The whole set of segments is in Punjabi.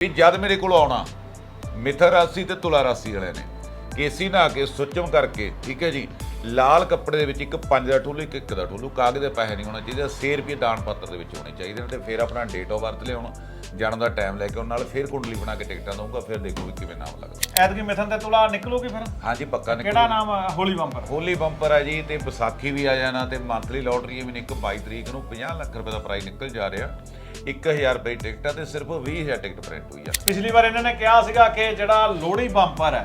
ਵੀ ਜਦ ਮੇਰੇ ਕੋਲ ਆਉਣਾ ਮਿਥਰ ਰਾਸੀ ਤੇ ਤੁਲਾ ਰਾਸੀ ਵਾਲਿਆਂ ਨੇ। ਕੇਸੀ ਨਹਾ ਕੇ ਸੁੱਚਮ ਕਰਕੇ ਠੀਕ ਹੈ ਜੀ ਲਾਲ ਕੱਪੜੇ ਦੇ ਵਿੱਚ ਇੱਕ ਪੰਜ ਦਾ ਠੋਲੂ ਇੱਕ ਇੱਕ ਦਾ ਠੋਲੂ ਕਾਗਜ਼ ਦੇ ਪੈਸੇ ਨਹੀਂ ਹੋਣਾ ਚਾਹੀਦਾ 100 ਰੁਪਏ ਦਾਨ ਪੱਤਰ ਦੇ ਵਿੱਚ ਹੋਣੇ ਚਾਹੀਦੇ ਨੇ ਤੇ ਫਿਰ ਆਪਣਾ ਡੇਟ ਆਫ ਬਰਥ ਲਿਆਉਣਾ ਜਾਣ ਦਾ ਟਾਈਮ ਲੈ ਕੇ ਉਹਨਾਂ ਨਾਲ ਫਿਰ ਕੁੰਡਲੀ ਬਣਾ ਕੇ ਟਿਕਟਾਂ ਦਊਂਗਾ ਫਿਰ ਦੇਖੋ ਵੀ ਕਿਵੇਂ ਨਾਮ ਲੱਗਦਾ। ਐਤਕੀ ਮਿਥਨ ਤੇ ਤੁਲਾ ਨਿਕਲੂਗੀ ਫਿਰ? ਹਾਂਜੀ ਪੱਕਾ ਨਿਕਲੂ ਕਿਹੜਾ ਨਾਮ? ਹੋਲੀ ਬੰਪਰ? ਹੋਲੀ ਬੰਪਰ ਹੈ ਜੀ ਤੇ ਵਿਸਾਖੀ ਵੀ ਆ ਜਾਣਾ ਤੇ ਮੰਥਲੀ ਲੋਟਰੀ ਵੀ ਇੱਕ 22 ਤਰੀਕ ਨੂੰ 50 ਲੱਖ ਰੁਪਏ ਦਾ ਪ੍ਰਾਈਜ਼ ਨਿਕਲ ਜਾ ਰਿਹਾ। 1000 ਰੁਪਏ ਟਿਕਟ ਆ ਤੇ ਸਿਰਫ 20000 ਟਿਕਟ ਪ੍ਰਿੰਟ ਹੋਈ ਆ। ਪਿਛਲੀ ਵਾਰ ਇਹਨਾਂ ਨੇ ਕਿਹਾ ਸੀਗਾ ਕਿ ਜਿਹੜਾ ਲੋਹੜੀ ਬੰਪਰ ਹੈ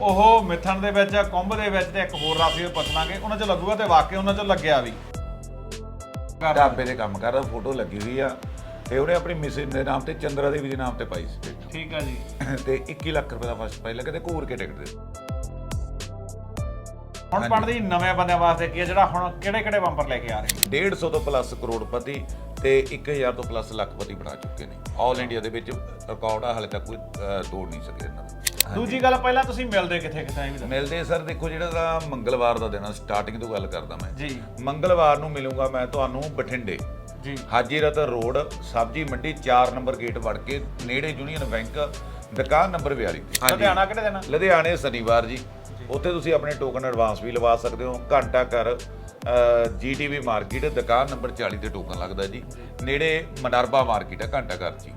ਉਹ ਮਿਥਨ ਦੇ ਵਿੱਚ ਕੁੰਭ ਦੇ ਵਿੱਚ ਤੇ ਇੱਕ ਹੋਰ ਰਾਸ਼ੀ ਪੁੱਛਲਾਂਗੇ। ਉਹਨਾਂ 'ਚ ਲੱਗੂਗਾ ਤੇ ਵਾਕਿਆ ਉਹਨਾਂ 'ਚ ਲੱਗਿਆ ਵੀ। ਢਾਬੇ ਦੇ ਕੰਮ ਕਰਦਾ ਫੋਟੋ ਲੱਗੀ ਹੋਈ ਆ ਤੇ ਉਹਨੇ ਆਪਣੀ ਮਿਸਿਸ ਦੇ ਨਾਮ ਤੇ ਚੰਦਰਾ ਦੇਵੀ ਦੇ ਨਾਮ ਤੇ ਪਾਈ ਸੀ। ਠੀਕ ਆ ਜੀ। ਤੇ 21 ਲੱਖ ਰੁਪਏ ਦਾ ਫਸਟ ਪ੍ਰਾਈਜ਼ ਲੱਗੇ ਤੇ ਘੂਰ ਕੇ ਟਿਕਟ ਦੇ? ਹੁਣ ਪੜਦੀ ਨਵੇਂ ਬੰਦਿਆਂ ਵਾਸਤੇ ਕੀ ਹੈ ਜਿਹੜਾ ਹੁਣ ਕਿਹੜੇ ਕਿਹੜੇ ਬੰਪਰ ਲੈ ਕੇ ਆ ਰਹੇ ਨੇ? 150 ਤੋਂ ਪਲੱਸ ਕਰੋੜਪਤੀ ਤੇ 1000 ਤੋਂ ਪਲੱਸ ਲੱਖਪਤੀ ਬਣਾ ਚੁੱਕੇ ਨੇ। ਆਲ ਇੰਡੀਆ ਦੇ ਵਿੱਚ ਰਿਕਾਰਡ ਆ ਹਲੇ ਤੱਕ ਕੋਈ ਤੋੜ ਨਹੀਂ ਸਕਿਆ ਇਹਨਾਂ ਦਾ। ਦੂਜੀ ਗੱਲ ਪਹਿਲਾਂ ਤੁਸੀਂ ਮਿਲਦੇ ਕਿੱਥੇ ਇਹ ਵੀ। ਮਿਲਦੇ ਸਰ ਦੇਖੋ ਜਿਹੜਾ ਦਾ ਮੰਗਲਵਾਰ ਦਾ ਦਿਨ ਆ ਸਟਾਰਟਿੰਗ ਤੋਂ ਗੱਲ ਕਰਦਾ ਮੈਂ। ਜੀ। ਮੰਗਲਵਾਰ ਨੂੰ ਮਿਲੂੰਗਾ ਮੈਂ ਤੁਹਾਨੂੰ ਬਠਿੰਡੇ। ਜੀ। ਹਾਜੀ ਰਤਨ ਰੋਡ ਸਬਜੀ ਮੰਡੀ 4 ਨੰਬਰ ਗੇਟ ਵੜ ਕੇ ਨੇੜੇ ਯੂਨੀਅਨ ਬੈਂਕ ਦੁਕਾਨ ਨੰਬਰ 42 ਤੇ। ਲੁਧਿਆਣਾ ਕਿਹੜੇ ਦਿਨ ਲੁਧਿਆਣੇ ਸ਼ਨੀਵਾਰ ਜੀ। ਉੱਥੇ ਤੁਸੀਂ ਆਪਣੇ ਟੋਕਨ ਐਡਵਾਂਸ ਵੀ ਲਵਾ ਸਕਦੇ ਹੋ। ਘੰਟਾ ਘਰ ਜੀਟੀਵੀ ਮਾਰਕੀਟ ਦੁਕਾਨ ਨੰਬਰ 40 ਤੇ ਟੋਕਨ ਲੱਗਦਾ ਜੀ। ਨੇੜੇ ਮਨਰਬਾ ਮਾਰਕੀਟ ਹੈ ਘੰਟਾ ਘਰ ਜੀ।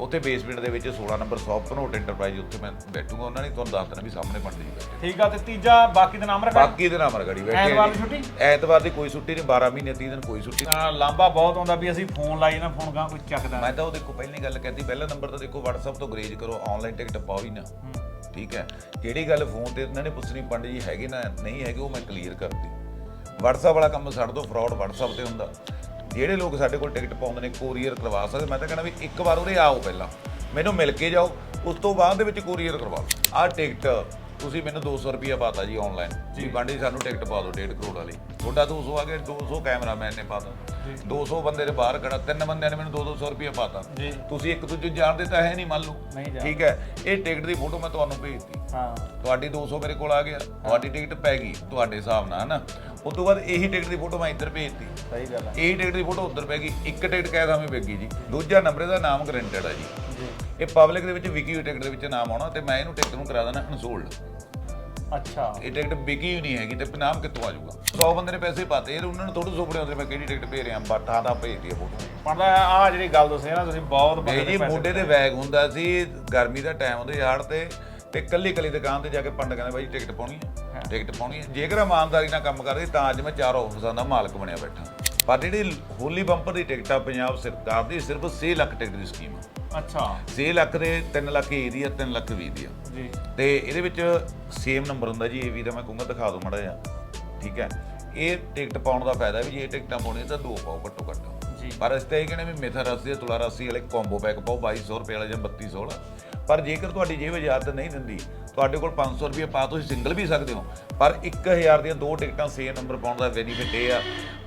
ਉੱਥੇ ਬੇਸਮੈਂਟ ਦੇ ਵਿੱਚ 16 ਨੰਬਰ ਸੌਪ ਭਨੋਟ ਇੰਟਰਪ੍ਰਾਈਜ਼ ਉੱਥੇ ਮੈਂ ਬੈਠੂਗਾ ਉਹਨਾਂ ਨੇ ਤੁਹਾਨੂੰ ਦੱਸ ਦੇਣਾ ਵੀ ਸਾਹਮਣੇ ਜੀ ਬੈਠੇ ਠੀਕ ਆ ਤੇ ਤੀਜਾ ਬਾਕੀ ਦਾ ਨਾਮ ਰੱਖਾ ਬਾਕੀ ਦੇ ਨਾਮ ਰਗੜੀ ਬੈਠੇ ਆ ਐਤਵਾਰ। ਦੀ ਛੁੱਟੀ? ਐਤਵਾਰ ਦੀ ਕੋਈ ਛੁੱਟੀ ਨਹੀਂ 12 ਮਹੀਨੇ 30 ਦਿਨ ਕੋਈ ਛੁੱਟੀ ਲਾਂਬਾ ਬਹੁਤ ਆਉਂਦਾ ਵੀ ਅਸੀਂ ਫੋਨ ਲਾਈ ਨਾ ਫੋਨ ਗਾਂ ਕੋਈ ਚੱਕਦਾ ਮੈਂ ਤਾਂ ਉਹ ਦੇਖੋ ਪਹਿਲੀ ਗੱਲ ਕਹਿੰਦੀ ਪਹਿਲਾ ਨੰਬਰ ਤਾਂ ਦੇਖੋ WhatsApp ਤੋਂ ਗਰੇਜ ਕਰੋ ਆਨਲਾਈਨ ਟਿਕਟ ਪਾਓ ਹੀ ਨਾ। ਠੀਕ ਹੈ। ਜਿਹੜੀ ਗੱਲ ਫੋਨ ਤੇ ਇਹਨਾਂ ਨੇ ਪੁੱਛਣੀ ਪੰਡ ਜੀ ਹੈਗੇ ਨਾ ਨਹੀਂ ਹੈਗੇ ਉਹ ਮੈਂ ਕਲੀਅਰ ਕਰਤੀ। WhatsApp ਵਾਲਾ ਕੰਮ ਛੱਡ ਦਿਓ ਫਰਾਡ WhatsApp ਤੇ ਹੁੰਦਾ। ਜਿਹੜੇ ਲੋਕ ਸਾਡੇ ਕੋਲ ਟਿਕਟ ਪਾਉਂਦੇ ਨੇ ਕੋਰੀਅਰ ਕਰਵਾ ਸਕਦੇ। ਮੈਂ ਤਾਂ ਕਹਿੰਦਾ ਵੀ ਇੱਕ ਵਾਰ ਉਹਦੇ ਆਓ ਪਹਿਲਾਂ। ਮੈਨੂੰ ਮਿਲ ਕੇ ਜਾਓ ਉਸ ਤੋਂ ਬਾਅਦ ਦੇ ਵਿੱਚ ਕੋਰੀਅਰ ਕਰਵਾ ਲਓ। ਆਹ ਟਿਕਟ ਤੁਸੀਂ ਮੈਨੂੰ 200 ਰੁਪਿਆ ਪਾਤਾ ਜੀ ਆਨਲਾਈਨ ਜੀ। ਬਾਂਡੀ ਸਾਨੂੰ ਟਿਕਟ ਪਾ ਦਿਓ 1.5 ਕਰੋੜ ਵਾਲੀ। ਤੁਹਾਡਾ 200 ਆ ਗਿਆ 200 ਕੈਮਰਾਮੈਨ ਨੇ ਪਾਤਾ 200 ਬੰਦੇ ਦੇ ਬਾਹਰ ਖੜਾ ਤਿੰਨ ਬੰਦਿਆਂ ਨੇ ਮੈਨੂੰ 2-200 ਰੁਪਿਆ ਪਾਤਾ ਜੀ। ਤੁਸੀਂ ਇੱਕ ਦੂਜੇ ਜਾਣਦੇ ਤਾਂ ਹੈ ਨਹੀਂ ਮੰਨ ਲਓ। ਠੀਕ ਹੈ? ਇਹ ਟਿਕਟ ਦੀ ਫੋਟੋ ਮੈਂ ਤੁਹਾਨੂੰ ਭੇਜਤੀ ਹਾਂ। ਤੁਹਾਡੀ 200 ਮੇਰੇ ਕੋਲ ਆ ਗਿਆ। ਤੁਹਾਡੀ ਟਿਕਟ ਪੈ ਗਈ ਤੁਹਾਡੇ ਹਿਸਾਬ ਨਾਲ ਹਨਾ? ਉਸ ਤੋਂ ਬਾਅਦ ਇਹੀ ਟਿਕਟ ਦੀ ਫੋਟੋ ਮੈਂ ਇੱਧਰ ਭੇਜਤੀ। ਸਹੀ ਗੱਲ ਹੈ ਇਹੀ ਟਿਕਟ ਦੀ ਫੋਟੋ ਉੱਧਰ ਪੈ ਗਈ। ਇੱਕ ਟਿਕਟ ਦਾਂ ਮੈਂ ਵਿਕ ਜੀ। ਦੂਜਾ ਨੰਬਰ ਇਹਦਾ ਨਾਮ ਗਰੰਟਡ ਆ ਜੀ। ਜੀ। ਇਹ ਪਬਲਿਕ ਦੇ ਵਿੱਚ ਵਿਕੀ ਹੋਈ ਟਿਕਟ ਦੇ ਵਿੱਚ ਨਾਮ ਆਉਣਾ ਤੇ ਮੈਂ ਇਹਨੂੰ ਟਿਕਟ ਨੂੰ ਕਰਾ ਦੇਣਾ ਅਨਸੋਲਡ ਅੱਛਾ। ਇਹ ਟਿਕਟ ਵਿਕੀ ਹੋਈ ਨਹੀਂ ਹੈਗੀ ਤੇ ਨਾਮ ਕਿੱਥੋਂ ਆ ਜਾਊਗਾ? 100 ਬੰਦੇ ਨੇ ਪੈਸੇ ਪਾਤੇ। ਇਹ ਉਹਨਾਂ ਨੂੰ ਥੋੜਾ ਸੁਪਨੇ ਹੁੰਦੇ ਮੈਂ ਕਿਹੜੀ ਟਿਕਟ ਭੇਜ ਰਿਹਾ ਬਟ ਤਾਂ ਭੇਜਦੀ ਆ ਫੋਟੋ। ਪੜਦਾ ਆ ਜਿਹੜੀ ਗੱਲ ਦੱਸੀ ਨਾ ਤੁਸੀਂ ਬਹੁਤ ਬੰਦੇ ਜੀ ਦੇ ਮੋਢੇ ਤੇ ਬੈਗ ਹੁੰਦਾ ਸੀ ਗਰਮੀ ਦਾ ਟਾਈਮ ਉਹਦੇ ਯਾਰ ਤੇ। ਤੇ ਕੱਲੀ ਕੱਲੀ ਦੁਕਾਨ ਤੇ ਜਾ ਕੇ ਪੰਡ ਕਹਿੰਦੇ ਬਾਈ ਟਿਕਟ ਪਾਉਣੀ ਹੈ ਟਿਕਟ ਪਾਉਣੀ ਹੈ। ਜੇਕਰ ਇਮਾਨਦਾਰੀ ਨਾਲ ਕੰਮ ਕਰਦੇ ਤਾਂ ਅੱਜ ਮੈਂ ਚਾਰ ਆਫਿਸਾਂ ਦਾ ਮਾਲਕ ਬਣਿਆ ਬੈਠਾ। ਪਰ ਜਿਹੜੀ ਹੋਲੀ ਬੰਪਰ ਦੀ ਟਿਕਟ ਆ ਪੰਜਾਬ ਸਰਕਾਰ ਦੀ ਸਿਰਫ 6 ਲੱਖ ਟਿਕਟ ਦੀ ਸਕੀਮ ਆ। ਅੱਛਾ। 6 ਲੱਖ ਦੇ 3 ਲੱਖ ਏ ਦੀ ਆ 3 ਲੱਖ ਵੀ ਦੀ ਆ। ਜੀ। ਤੇ ਇਹਦੇ ਵਿੱਚ ਸੇਮ ਨੰਬਰ ਹੁੰਦਾ ਜੀ ਇਹ ਵੀ ਦਾ ਮੈਂ ਕਹੂੰਗਾ ਦਿਖਾ ਦਿਓ ਮੜਾ ਜਿਹਾ। ਠੀਕ ਹੈ? ਇਹ ਟਿਕਟ ਪਾਉਣ ਦਾ ਫਾਇਦਾ ਵੀ ਜੇ ਟਿਕਟਾਂ ਪਾਉਣੀਆਂ ਤਾਂ ਦੋ ਪਾਓ ਘੱਟੋ ਘੱਟ। ਜੀ। ਪਰ ਇਸ ਤੇ ਇਹ ਕਹਿੰਦੇ ਵੀ ਮਿਥਰ ਰਾਸੀ ਤੇ ਤੁਲਾ ਰਾਸੀ ਵਾਲੇ ਕੰਬੋ ਪੈਕ ਪਾਓ 2200 ਰੁਪਏ ਵਾਲਾ ਜਾਂ 3200 ਵਾਲਾ। ਪਰ ਜੇਕਰ ਤੁਹਾਡੀ ਜੇਬ ਇਜਾਜ਼ਤ ਨਹੀਂ ਦਿੰਦੀ ਤੁਹਾਡੇ ਕੋਲ 500 ਰੁਪਏ ਪਾ ਤੁਸੀਂ ਸਿੰਗਲ ਵੀ ਸਕਦੇ ਹੋ। ਪਰ 1000 ਦੀਆਂ ਦੋ ਟਿਕਟਾਂ ਸੇਮ ਨੰਬਰ ਪਾਉਣ ਦਾ ਬੈਨੀਫਿਟ ਇਹ ਆ।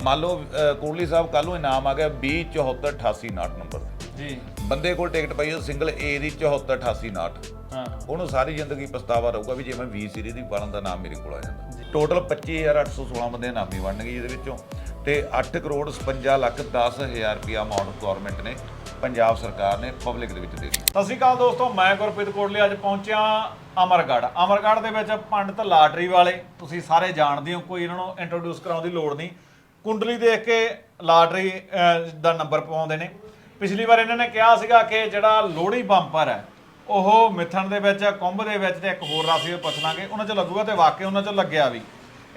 ਮੰਨ ਲਓ ਕੋਹਲੀ ਸਾਹਿਬ ਕੱਲ ਨੂੰ ਇਨਾਮ ਆ ਗਿਆ 207488 ਨੰਬਰ ਜੀ। ਬੰਦੇ ਕੋਲ ਟਿਕਟ ਪਈ ਉਹ ਸਿੰਗਲ ਏ ਦੀ 7488 ਹਾਂ। ਉਹਨੂੰ ਸਾਰੀ ਜ਼ਿੰਦਗੀ ਪਛਤਾਵਾ ਰਹੂਗਾ ਵੀ ਜੇ ਮੈਂ 20 ਸੀਰੀਜ਼ ਦੀ ਬਣਨ ਦਾ ਨਾਮ ਮੇਰੇ ਕੋਲ ਆ ਜਾਂਦਾ। ਟੋਟਲ 25816 ਬੰਦੇ ਨਾਮੀ ਬਣਨਗੇ ਇਹਦੇ ਵਿੱਚੋਂ। ਤੇ 8 ਕਰੋੜ 56 ਲੱਖ 10000 ਰੁਪਇਆ ਅਮਾਉਂਟ ਗਵਰਨਮੈਂਟ ਨੇ ਪੰਜਾਬ ਸਰਕਾਰ ਨੇ ਪਬਲਿਕ ਦੇ ਵਿੱਚ ਦੇ ਸਤਿ ਸ਼੍ਰੀ ਅਕਾਲ ਦੋਸਤੋ, ਮੈਂ ਗੁਰਪ੍ਰੀਤ ਕੋਟਲੀ, ਅੱਜ ਪਹੁੰਚਿਆ ਅਮਰਗੜ੍ਹ। ਅਮਰਗੜ੍ਹ ਦੇ ਵਿੱਚ ਪੰਡਤ ਲਾਟਰੀ ਵਾਲੇ, ਤੁਸੀਂ ਸਾਰੇ ਜਾਣਦੇ ਹੋ, ਕੋਈ ਇਹਨਾਂ ਨੂੰ ਇੰਟਰੋਡਿਊਸ ਕਰਾਉਣ ਦੀ ਲੋੜ ਨਹੀਂ। ਕੁੰਡਲੀ ਦੇਖ ਕੇ ਲਾਟਰੀ ਦਾ ਨੰਬਰ ਪਾਉਂਦੇ ਨੇ। ਪਿਛਲੀ ਵਾਰ ਇਹਨਾਂ ਨੇ ਕਿਹਾ ਸੀਗਾ ਕਿ ਜਿਹੜਾ ਲੋਹੜੀ ਬੰਪਰ ਹੈ, ਉਹ ਮਿੱਥਣ ਦੇ ਵਿੱਚ, ਕੁੰਭ ਦੇ ਵਿੱਚ ਤੇ ਇੱਕ ਹੋਰ ਰਾਸ਼ੀ ਵਿੱਚ ਪੁੱਛ ਲਾਂਗੇ। ਉਹਨਾਂ 'ਚ ਲੱਗੂਗਾ ਤੇ ਵਾਕਿਆ ਉਹਨਾਂ 'ਚ ਲੱਗਿਆ ਵੀ।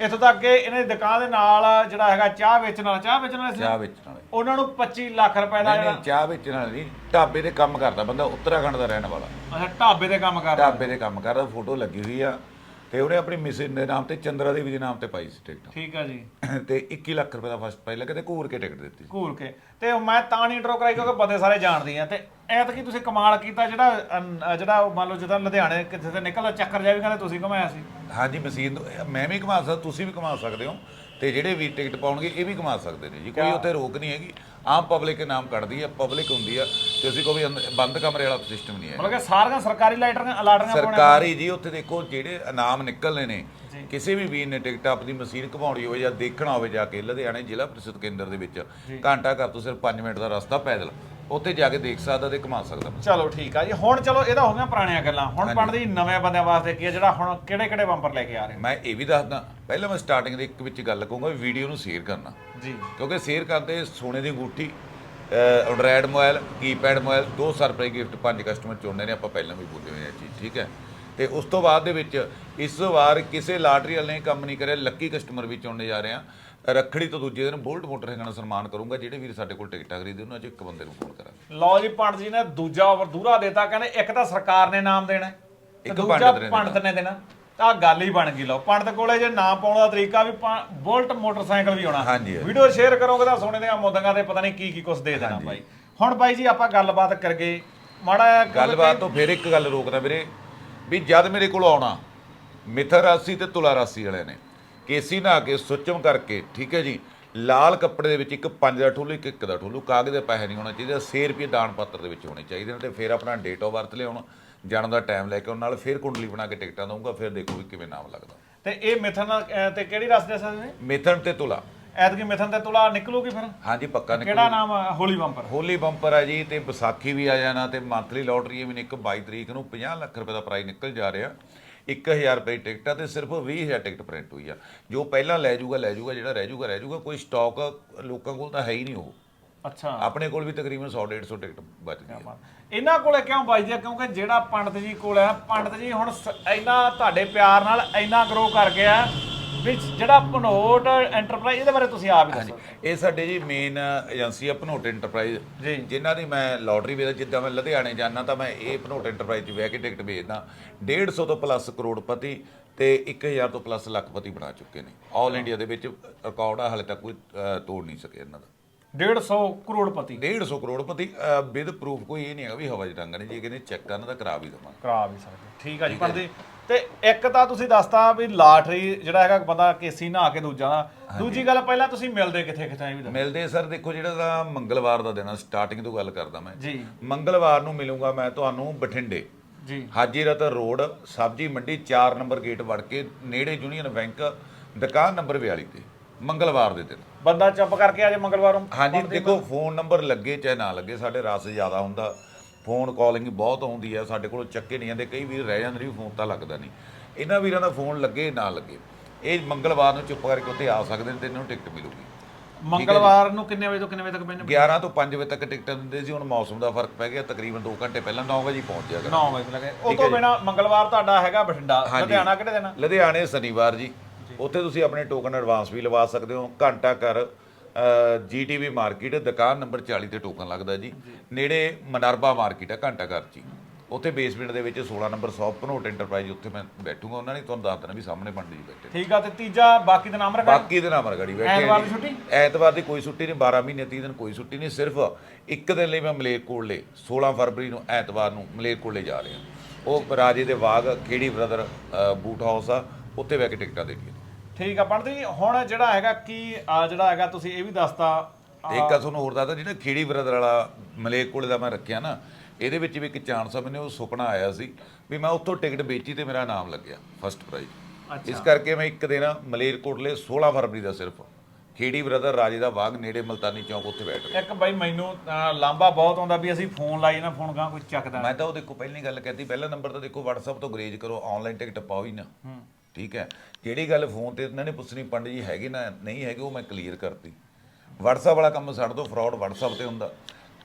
ਇੱਥੋਂ ਤੱਕ ਕਿ ਇਹਨਾਂ ਦੀ ਦੁਕਾਨ ਦੇ ਨਾਲ ਜਿਹੜਾ ਹੈਗਾ ਚਾਹ ਵੇਚਣ ਵਾਲਾ ਚਾਹ ਵੇਚਣ ਵਾਲਾ ਸੀ ਚਾਹ ਵੇਚਣ ਵਾਲੇ ਉਹਨਾਂ ਨੂੰ 25 ਲੱਖ ਰੁਪਏ ਦਾ ਨਹੀਂ ਜਿਹੜਾ ਨਹੀਂ ਚਾਹ ਵੇਚਣ ਵਾਲੇ ਨਹੀਂ ਢਾਬੇ ਤੇ ਕੰਮ ਕਰਦਾ ਬੰਦਾ ਉੱਤਰਾਖੰਡ ਦਾ ਰਹਿਣ ਵਾਲਾ। ਅੱਛਾ ਢਾਬੇ ਤੇ ਕੰਮ ਕਰਦਾ। ਢਾਬੇ ਤੇ ਕੰਮ ਕਰਦਾ ਫੋਟੋ ਲੱਗੀ ਹੋਈ ਆ। ਤੇ ਉਹਨੇ ਆਪਣੀ ਮਿਸਿਸ ਦੇ ਨਾਮ ਤੇ ਚੰਦਰਾ ਦੇਵੀ ਦੇ ਨਾਮ ਤੇ ਪਾਈ ਸੀ ਟਿਕਟ। ਠੀਕ ਆ ਜੀ। ਤੇ 21 ਲੱਖ ਰੁਪਏ ਦਾ ਫਸਟ ਪ੍ਰਾਈਜ਼ ਲੱਗੇ ਤੇ ਘੂਰ ਕੇ ਟਿਕਟ ਦਿੱਤੀ ਘੂਰ ਕੇ। ਤੇ ਮੈਂ ਤਾਂ ਨਹੀਂ ਇੰਟਰੋ ਕਰਾਈ ਕਿਉਂਕਿ ਬੰਦੇ ਸਾਰੇ ਜਾਣਦੇ ਆ। ਤੇ ਐਤਕੀ ਤੁਸੀਂ ਕਮਾਲ ਕੀਤਾ ਜਿਹੜਾ ਅਨ- ਜਿਹੜਾ ਉਹ ਮੰਨ ਲਓ ਜਦੋਂ ਲੁਧਿਆਣੇ ਕਿੱਥੇ ਤੇ ਨਿਕਲਦਾ ਚੱਕਰ ਜਾਵੇ ਕਹਿੰਦੇ ਤੁਸੀਂ ਘਮਾਇਆ ਸੀ। ਹਾਂਜੀ ਮਸ਼ੀਨ ਤੋਂ- ਮੈਂ ਵੀ ਕਮਾ ਸਕਦਾ ਤੁਸੀਂ ਵੀ ਕਮਾ ਸਕਦੇ ਹੋ। ਤੇ ਜਿਹੜੇ ਵੀ ਟਿਕਟ ਪਾਉਣਗੇ ਇਹ ਵੀ ਕਮਾ ਸਕਦੇ ਨੇ ਜੀ। ਕੋਈ ਉੱਥੇ ਰੋਕ ਨਹੀਂ ਹੈਗੀ। ਆਮ ਪਬਲਿਕ ਨਾਮ ਕੱਢਦੀ ਹੈ ਪਬਲਿਕ ਹੁੰਦੀ ਆ ਤੇ ਅਸੀਂ ਕੋਈ ਅੰਦ- ਬੰਦ ਕਮਰੇ ਵਾਲਾ ਸਿਸਟਮ ਨਹੀਂ ਹੈ ਮਤਲਬ ਕਿ ਸਾਰੀਆਂ ਸਰਕਾਰੀ ਲਾਈਟਰੀਆਂ ਅਲਾਟਰੀਆਂ ਸਰਕਾਰੀ ਜੀ ਉੱਥੇ ਦੇਖੋ ਜਿਹੜੇ ਇਨਾਮ ਨਿਕਲਨੇ ਨੇ ਕਿਸੇ ਵੀ ਵੀਰ ਨੇ ਟਿਕਟ ਆਪਣੀ ਮਸ਼ੀਨ ਘਮਾਉਣੀ ਹੋਵੇ ਜਾਂ ਦੇਖਣਾ ਹੋਵੇ ਜਾ ਕੇ ਲੁਧਿਆਣੇ ਜ਼ਿਲ੍ਹਾ ਪ੍ਰੀਸ਼ਦ ਕੇਂਦਰ ਦੇ ਵਿੱਚ ਘੰਟਾ ਘਰ ਤੋਂ ਸਿਰਫ 5 ਮਿੰਟ ਦਾ ਰਸਤਾ ਪੈਦਲ। ਉੱਥੇ ਜਾ ਕੇ ਦੇਖ ਸਕਦਾ ਤੇ ਕਮਾ ਸਕਦਾ ਚਲੋ ਠੀਕ ਆ ਜੀ। ਹੁਣ ਚਲੋ ਇਹਦਾ ਹੋ ਗਿਆ ਪੁਰਾਣੀਆਂ ਗੱਲਾਂ। ਹੁਣ ਦੀ ਨਵੇਂ ਬੰਦਿਆਂ ਵਾਸਤੇ ਕੀ ਆ ਜਿਹੜਾ ਹੁਣ ਕਿਹੜੇ ਕਿਹੜੇ ਬੰਪਰ ਲੈ ਕੇ ਆ ਰਹੇ ਹੋ? ਮੈਂ ਇਹ ਵੀ ਦੱਸਦਾ। ਪਹਿਲਾਂ ਮੈਂ ਸਟਾਰਟਿੰਗ ਦੇ ਇੱਕ ਵਿੱਚ ਗੱਲ ਕਹੂੰਗਾ ਵੀ ਵੀਡੀਓ ਨੂੰ ਸ਼ੇਅਰ ਕਰਨਾ। ਜੀ। ਕਿਉਂਕਿ ਸ਼ੇਅਰ ਕਰਦੇ ਸੋਨੇ ਦੀ ਅੰਗੂਠੀ ਐਂਡਰਾਇਡ ਮੋਬਾਈਲ ਕੀਪੈਡ ਮੋਬਾਈਲ ਦੋ ਸਰਪ੍ਰਾਈਜ਼ ਗਿਫਟ ਪੰਜ ਕਸਟਮਰ ਚੁਣਨੇ ਨੇ ਆਪਾਂ ਪਹਿਲਾਂ ਵੀ ਬੋਲੇ ਹੋਏ ਆ ਚੀਜ਼ ਠੀਕ ਹੈ? ਤੇ ਉਸ ਤੋਂ ਬਾਅਦ ਦੇ ਵਿੱਚ ਇਸ ਵਾਰ ਕਿਸੇ ਲਾਟਰੀ ਵਾਲੇ ਨੇ ਕੰਮ ਨਹੀਂ ਕਰਿਆ ਲੱਕੀ ਕਸਟਮਰ ਵੀ ਚੁਣਨੇ ਜਾ ਰਹੇ ਆ। ਰੱਖੜੀ ਤੋਂ ਦੂਜੇ ਦਿਨ ਬੋਲਟ ਮੋਟਰ ਨਾਲ ਸਨਮਾਨ ਕਰੂੰਗਾ ਜਿਹੜੇ ਵੀਰ ਸਾਡੇ ਕੋਲ ਟਿਕਟਾਂ ਖਰੀਦੇ ਉਹਨਾਂ ਚ ਇੱਕ ਬੰਦੇ ਨੂੰ ਫੋਨ ਕਰਾਂਗੇ। ਲਓ ਜੀ ਪੰਡ ਜੀ ਨੇ ਦੂਜਾ ਓਵਰ ਦੂਰਾ ਦੇਤਾ ਕਹਿੰਦੇ ਇੱਕ ਤਾਂ ਸਰਕਾਰ ਨੇ ਨਾਮ ਦੇਣਾ ਇੱਕ ਦੂਜਾ ਪੰਡਤ ਨੇ ਪੰਡਤ ਦੇਣਾ। ਤਾਂ ਗੱਲ ਹੀ ਬਣ ਗਈ ਲਓ ਪੰਡਤ ਕੋਲੇ ਜੇ ਨਾਮ ਪਾਉਣ ਦਾ ਤਰੀਕਾ ਵੀ ਬੁਲਟ ਮੋਟਰਸਾਈਕਲ ਵੀ ਆਉਣਾ। ਵੀਡੀਓ ਸ਼ੇਅਰ ਕਰੋਗੇ ਤਾਂ ਸੋਨੇ ਦੀਆਂ ਮੁੰਦਿਆਂ ਤੇ ਪਤਾ ਨਹੀਂ ਕੀ ਕੀ ਕੁਝ ਦੇ ਦੇਣਾ ਬਾਈ। ਹੁਣ ਬਾਈ ਜੀ ਆਪਾਂ ਗੱਲਬਾਤ ਕਰਗੇ ਮਾੜਾ ਗੱਲਬਾਤ ਤੋਂ ਫਿਰ ਇੱਕ ਗੱਲ ਰੋਕਦਾ ਵੀਰੇ ਵੀ ਜਦ ਮੇਰੇ ਕੋਲ ਆਉਣਾ ਮਿਥਰ ਰਾਸੀ ਤੇ ਤੁਲਾ ਰਾਸੀ ਵਾਲਿਆਂ ਨੇ ਕੇਸੀ ਨਹਾ ਕੇ ਸੁੱਚਮ ਕਰਕੇ ਠੀਕ ਹੈ ਜੀ ਲਾਲ ਕੱਪੜੇ ਦੇ ਵਿੱਚ ਇੱਕ ਪੰਜ ਦਾ ਠੋਲੂ ਇੱਕ ਇੱਕ ਦਾ ਠੋਲੂ ਕਾਗਜ਼ ਦੇ ਪੈਸੇ ਨਹੀਂ ਹੋਣਾ ਚਾਹੀਦਾ 100 ਰੁਪਏ ਦਾਨ ਪੱਤਰ ਦੇ ਵਿੱਚ ਹੋਣੇ ਚਾਹੀਦੇ ਨੇ ਤੇ ਫਿਰ ਆਪਣਾ ਡੇਟ ਆਫ ਬਰਥ ਲਿਆਉਣ ਜਾਣ ਦਾ ਟਾਈਮ ਲੈ ਕੇ ਉਹਨਾਂ ਨਾਲ ਫਿਰ ਕੁੰਡਲੀ ਬਣਾ ਕੇ ਟਿਕਟਾਂ ਦਊਂਗਾ ਫਿਰ ਦੇਖੋ ਵੀ ਕਿਵੇਂ ਨਾਮ ਲੱਗਦਾ। ਤੇ ਇਹ ਮਿਥਨ ਅਹ, ਤੇ ਕਿਹੜੀ ਰਸ ਦੇ ਸਕਦੇ ਨੇ? ਮਿਥਨ ਤੇ ਤੁਲਾ। ਐਤਕੀ ਮਿਥਨ ਤੇ ਤੁਲਾ ਨਿਕਲੂਗੀ ਫਿਰ? ਹਾਂਜੀ ਪੱਕਾ ਨਿਕਲ ਕਿਹੜਾ ਨਾਮ ਆ? ਹੋਲੀ ਬੰਪਰ? ਹੋਲੀ ਬੰਪਰ ਹੈ ਜੀ ਤੇ ਵਿਸਾਖੀ ਵੀ ਆ ਜਾਣਾ ਤੇ ਮੰਥਲੀ ਲੋਟਰੀ ਵੀ ਨੇ ਇੱਕ 22 ਤਰੀਕ ਨੂੰ 50 ਲੱਖ ਰੁਪਏ ਦਾ ਪ੍ਰਾਈਜ਼ ਨਿਕਲ ਜਾ ਰਿਹਾ। 1000 ਰੁਪਏ ਦੀ ਟਿਕਟ ਆ ਤੇ ਸਿਰਫ 20000 ਟਿਕਟ ਪ੍ਰਿੰਟ ਹੋਈ ਆ। ਜੋ ਪਹਿਲਾਂ ਲੈ ਜਾਊਗਾ ਲੈ ਜਾਊਗਾ ਜਿਹੜਾ ਰਹਿ ਜਾਊਗਾ ਰਹਿ ਜਾਊਗਾ ਕੋਈ ਸਟਾਕ ਲੋਕਾਂ ਕੋਲ ਤਾਂ ਹੈ ਹੀ ਨਹੀਂ ਉਹ। ਅੱਛਾ। ਆਪਣੇ ਕੋਲ ਵੀ ਤਕਰੀਬਨ 100 150 ਟਿਕਟ ਬਚਦੀ ਆ। ਇਹਨਾਂ ਕੋਲੇ ਕਿਉਂ ਵੱਜਦੀ ਆ ਕਿਉਂਕਿ ਜਿਹੜਾ ਪੰਡਤ ਜੀ ਕੋਲ ਆ ਪੰਡਤ ਜੀ ਹੁਣ ਸ- ਇੰਨਾ ਤੁਹਾਡੇ ਪਿਆਰ ਨਾਲ ਇੰਨਾ ਗਰੋ ਕਰ ਗਿਆ। ਵੀ ਜਿਹੜਾ ਭਨੋਟ ਐਂਟਰਪ੍ਰਾਈਜ਼ ਇਹਦੇ ਬਾਰੇ ਤੁਸੀਂ ਆਪ ਹੀ ਦੱਸੋ। ਇਹ ਸਾਡੇ ਜੀ ਮੇਨ ਏਜੰਸੀ ਆ ਭਨੋਟ ਇੰਟਰਪ੍ਰਾਈਜ਼ ਜੀ। ਜਿਨ੍ਹਾਂ ਦੀ ਮੈਂ ਲੋਟਰੀ ਵੇਚਦਾ ਜਿੱਦਾਂ ਮੈਂ ਲੁਧਿਆਣੇ ਜਾਣਾ ਤਾਂ ਮੈਂ ਇਹ ਭਨੋਟ ਇੰਟਰਪ੍ਰਾਈਜ਼ 'ਚ ਬਹਿ ਕੇ ਟਿਕਟ ਵੇਚਦਾ। 150 ਤੋਂ ਪਲੱਸ ਕਰੋੜਪਤੀ ਤੇ 1000 ਤੋਂ ਪਲੱਸ ਲੱਖਪਤੀ ਬਣਾ ਚੁੱਕੇ ਨੇ। ਆਲ ਇੰਡੀਆ ਦੇ ਵਿੱਚ ਰਿਕਾਰਡ ਆ ਹਾਲੇ ਤੱਕ ਕੋਈ ਤੋੜ ਨਹੀਂ ਸਕੇ ਇਹਨਾਂ ਦਾ। 150 ਕਰੋੜਪਤੀ। 150 ਕਰੋੜਪਤੀ ਵਿਦ ਪ੍ਰੂਫ ਕੋਈ ਇਹ ਨਹੀਂ ਹੈਗਾ ਵੀ ਹਵਾ 'ਚ ਨੇ। ਜੇ ਕਹਿੰਦੇ ਚੈੱਕ ਕਰਨ ਤਾਂ ਕਰਾ ਵੀ ਦਵਾਂ ਕਰਾ ਵੀ ਸਕਦੇ। ਠੀਕ ਆ ਜੀ ਪੰਡਤ ਜੀ ਤੇ ਇੱਕ ਤਾਂ ਤੁਸੀਂ ਦੱਸਤਾ ਵੀ ਲਾਟਰੀ ਜਿਹੜਾ ਹੈਗਾ ਬੰਦਾ ਕੇਸੀ ਨਹਾ ਕੇ ਦੂਜਾ। ਦਾ ਦੂਜੀ ਗੱਲ ਪਹਿਲਾਂ ਤੁਸੀਂ ਮਿਲਦੇ ਕਿੱਥੇ ਕਿੱਥੇ ਵੀ ਦੱਸੋ। ਮਿਲਦੇ ਸਰ ਦੇਖੋ ਜਿਹੜਾ ਦਾ ਮੰਗਲਵਾਰ ਦਾ ਦਿਨ ਆ ਸਟਾਰਟਿੰਗ ਤੋਂ ਗੱਲ ਕਰਦਾ ਮੈਂ। ਜੀ। ਮੰਗਲਵਾਰ ਨੂੰ ਮਿਲੂੰਗਾ ਮੈਂ ਤੁਹਾਨੂੰ ਬਠਿੰਡੇ। ਜੀ। ਹਾਜੀ ਰਤਨ ਰੋਡ ਸਬਜੀ ਮੰਡੀ 4 ਨੰਬਰ ਗੇਟ ਵੜ ਕੇ ਨੇੜੇ ਯੂਨੀਅਨ ਬੈਂਕ ਦੁਕਾਨ ਨੰਬਰ 42 ਤੇ ਮੰਗਲਵਾਰ ਦੇ ਦਿਨ। ਬੰਦਾ ਚੁੱਪ ਕਰਕੇ ਆ ਜੇ ਮੰਗਲਵਾਰ ਨੂੰ ਹਾਂਜੀ ਦੇਖੋ ਫੋਨ ਨੰਬਰ ਲੱਗੇ ਚਾਹੇ ਨਾ ਲੱਗੇ ਸਾਡੇ ਰਸ ਜ਼ਿਆਦਾ ਹੁੰਦਾ। ਫੋਨ ਕਾਲਿੰਗ ਬਹੁਤ ਆਉਂਦੀ ਹੈ ਸਾਡੇ ਕੋਲ ਚੱਕੇ ਨਹੀਂ ਜਾਂਦੇ ਕਈ ਵੀਰ ਰਹਿ ਜਾਂਦੇ ਨੇ ਫੋਨ ਤਾਂ ਲੱਗਦਾ ਨਹੀਂ। ਇਹਨਾਂ ਵੀਰਾਂ ਦਾ ਫੋਨ ਲੱਗੇ ਨਾ ਲੱਗੇ। ਇਹ ਮੰਗਲਵਾਰ ਨੂੰ ਚੁੱਪ ਕਰਕੇ ਉੱਥੇ ਆ ਸਕਦੇ ਨੇ ਤੇ ਇਹਨਾਂ ਨੂੰ ਟਿਕਟ ਮਿਲੂਗੀ। ਮੰਗਲਵਾਰ ਨੂੰ ਕਿੰਨੇ ਵਜੇ ਤੋਂ ਕਿੰਨੇ ਵਜੇ ਤੱਕ ਪੈਣੇ 11 ਤੋਂ 5 ਵਜੇ ਤੱਕ ਟਿਕਟਾਂ ਦਿੰਦੇ ਸੀ ਹੁਣ ਮੌਸਮ ਦਾ ਫ਼ਰਕ ਪੈ ਗਿਆ ਤਕਰੀਬਨ 2 ਘੰਟੇ ਪਹਿਲਾਂ 9 ਵਜੇ ਪਹੁੰਚ ਜਾਗਾ 9 ਵਜੇ ਲੱਗੇ ਉਹ ਤੋਂ ਬਿਨਾ ਮੰਗਲਵਾਰ ਤੁਹਾਡਾ ਹੈਗਾ ਬਠਿੰਡਾ। ਲੁਧਿਆਣਾ ਕਿਹੜੇ ਦਿਨ? ਲੁਧਿਆਣੇ ਸ਼ਨੀਵਾਰ ਜੀ। ਉੱਥੇ ਤੁਸੀਂ ਆਪਣੇ ਟੋਕਨ ਐਡਵਾਂਸ ਵੀ ਲਵਾ ਸਕਦੇ ਹੋ ਘੰਟਾ ਘਰ ਜੀਟੀਵੀ ਮਾਰਕੀਟ ਦੁਕਾਨ ਨੰਬਰ 40 ਤੇ ਟੋਕਨ ਲੱਗਦਾ ਜੀ ਨੇੜੇ ਮਨਰਬਾ ਮਾਰਕੀਟ ਹੈ ਘੰਟਾ ਘਰ ਹੀ। ਉੱਥੇ ਬੇਸਮੈਂਟ ਦੇ ਵਿੱਚ 16 ਨੰਬਰ ਸੌਪ ਭਨੋਟ ਇੰਟਰਪ੍ਰਾਈਜ਼ ਉੱਥੇ ਮੈਂ ਬੈਠੂਗਾ ਉਹਨਾਂ ਨੇ ਤੁਹਾਨੂੰ ਦੱਸ ਦੇਣਾ ਵੀ ਸਾਹਮਣੇ ਪੰਡਿਤ ਜੀ ਬੈਠੇ ਠੀਕ ਆ ਤੇ ਤੀਜਾ ਬਾਕੀ ਦਾ ਨਾਮ ਰੱਖਾ ਬਾਕੀ ਦੇ ਨਾਮ ਗਾੜੀ ਬੈਠੇ ਆ ਐਤਵਾਰ ਜੀ। ਦੀ ਛੁੱਟੀ? ਐਤਵਾਰ ਦੀ ਕੋਈ ਛੁੱਟੀ ਨਹੀਂ 12 ਮਹੀਨੇ 30 ਦਿਨ ਕੋਈ ਛੁੱਟੀ ਨਹੀਂ ਸਿਰਫ ਇੱਕ ਦਿਨ ਲਈ ਮੈਂ ਮਲੇਰਕੋਟਲੇ 16 ਫਰਵਰੀ ਨੂੰ ਐਤਵਾਰ ਨੂੰ ਮਲੇਰਕੋਟਲੇ ਜਾ ਰਿਹਾ ਉਹ ਰਾਜੇ ਦੇ ਬਾਗ ਖੇੜੀ ਬ੍ਰਦਰ ਬੂਟ ਹਾਊਸ ਆ ਉੱਥੇ ਬੈ ਕੇ ਟਿਕਟਾਂ ਦੇਣੀਆਂ ਠੀਕ ਆ ਪੰਡਤ ਜੀ ਹੁਣ ਜਿਹੜਾ ਹੈਗਾ ਕੀ ਆ ਜਿਹੜਾ ਹੈਗਾ ਤੁਸੀਂ ਇਹ ਵੀ ਦੱਸਤਾ ਤੇ ਇੱਕ ਆ ਤੁਹਾਨੂੰ ਹੋਰ ਦੱਸਦਾ ਜਿਹੜਾ ਖੇੜੀ ਬ੍ਰਦਰ ਵਾਲਾ ਮਲੇਰਕੋਟਲੇ ਦਾ ਮੈਂ ਰੱਖਿਆ ਨਾ ਇਹਦੇ ਵਿੱਚ ਵੀ ਇੱਕ ਚਾਂਸ ਆ ਮੈਨੂੰ ਉਹ ਸੁਪਨਾ ਆਇਆ ਸੀ ਵੀ ਮੈਂ ਉੱਥੋਂ ਟਿਕਟ ਵੇਚੀ ਤੇ ਮੇਰਾ ਨਾਮ ਲੱਗਿਆ ਫਸਟ ਪ੍ਰਾਈਜ਼ ਇਸ ਕਰਕੇ ਮੈਂ ਇੱਕ ਦਿਨ ਮਲੇਰਕੋਟਲੇ 16 ਫਰਵਰੀ ਦਾ ਸਿਰਫ ਖੇੜੀ ਬ੍ਰਦਰ ਰਾਜੇ ਦਾ ਬਾਗ ਨੇੜੇ ਮਲਤਾਨੀ ਚੌਕ ਉੱਥੇ ਬੈਠ ਰਿਹਾ ਇੱਕ ਬਾਈ ਮੈਨੂੰ ਲਾਂਭਾ ਬਹੁਤ ਆਉਂਦਾ ਵੀ ਅਸੀਂ ਫੋਨ ਲਾਈ ਨਾ ਫੋਨ ਗਾਂ ਕੋਈ ਚੱਕਦਾ। ਮੈਂ ਤਾਂ ਉਹ ਦੇਖੋ ਪਹਿਲੀ ਗੱਲ ਕਹਿਤੀ ਪਹਿਲਾ ਨੰਬਰ ਤਾਂ ਦੇਖੋ WhatsApp ਤੋਂ ਗਰੇਜ ਕਰੋ ਆਨਲਾਈਨ ਟਿਕਟ ਪਾਓ ਹੀ ਨਾ। ਠੀਕ ਹੈ? ਜਿਹੜੀ ਗੱਲ ਫੋਨ ਤੇ ਇਹਨਾਂ ਨੇ ਪੁੱਛਣੀ, ਪੰਡਿਤ ਜੀ ਹੈਗੇ ਨਾ, ਨਹੀਂ ਹੈਗੇ, ਉਹ ਮੈਂ ਕਲੀਅਰ ਕਰਤੀ। WhatsApp ਵਾਲਾ ਕੰਮ ਛੱਡ ਦਿਓ ਫਰਾਡ WhatsApp ਤੇ ਹੁੰਦਾ।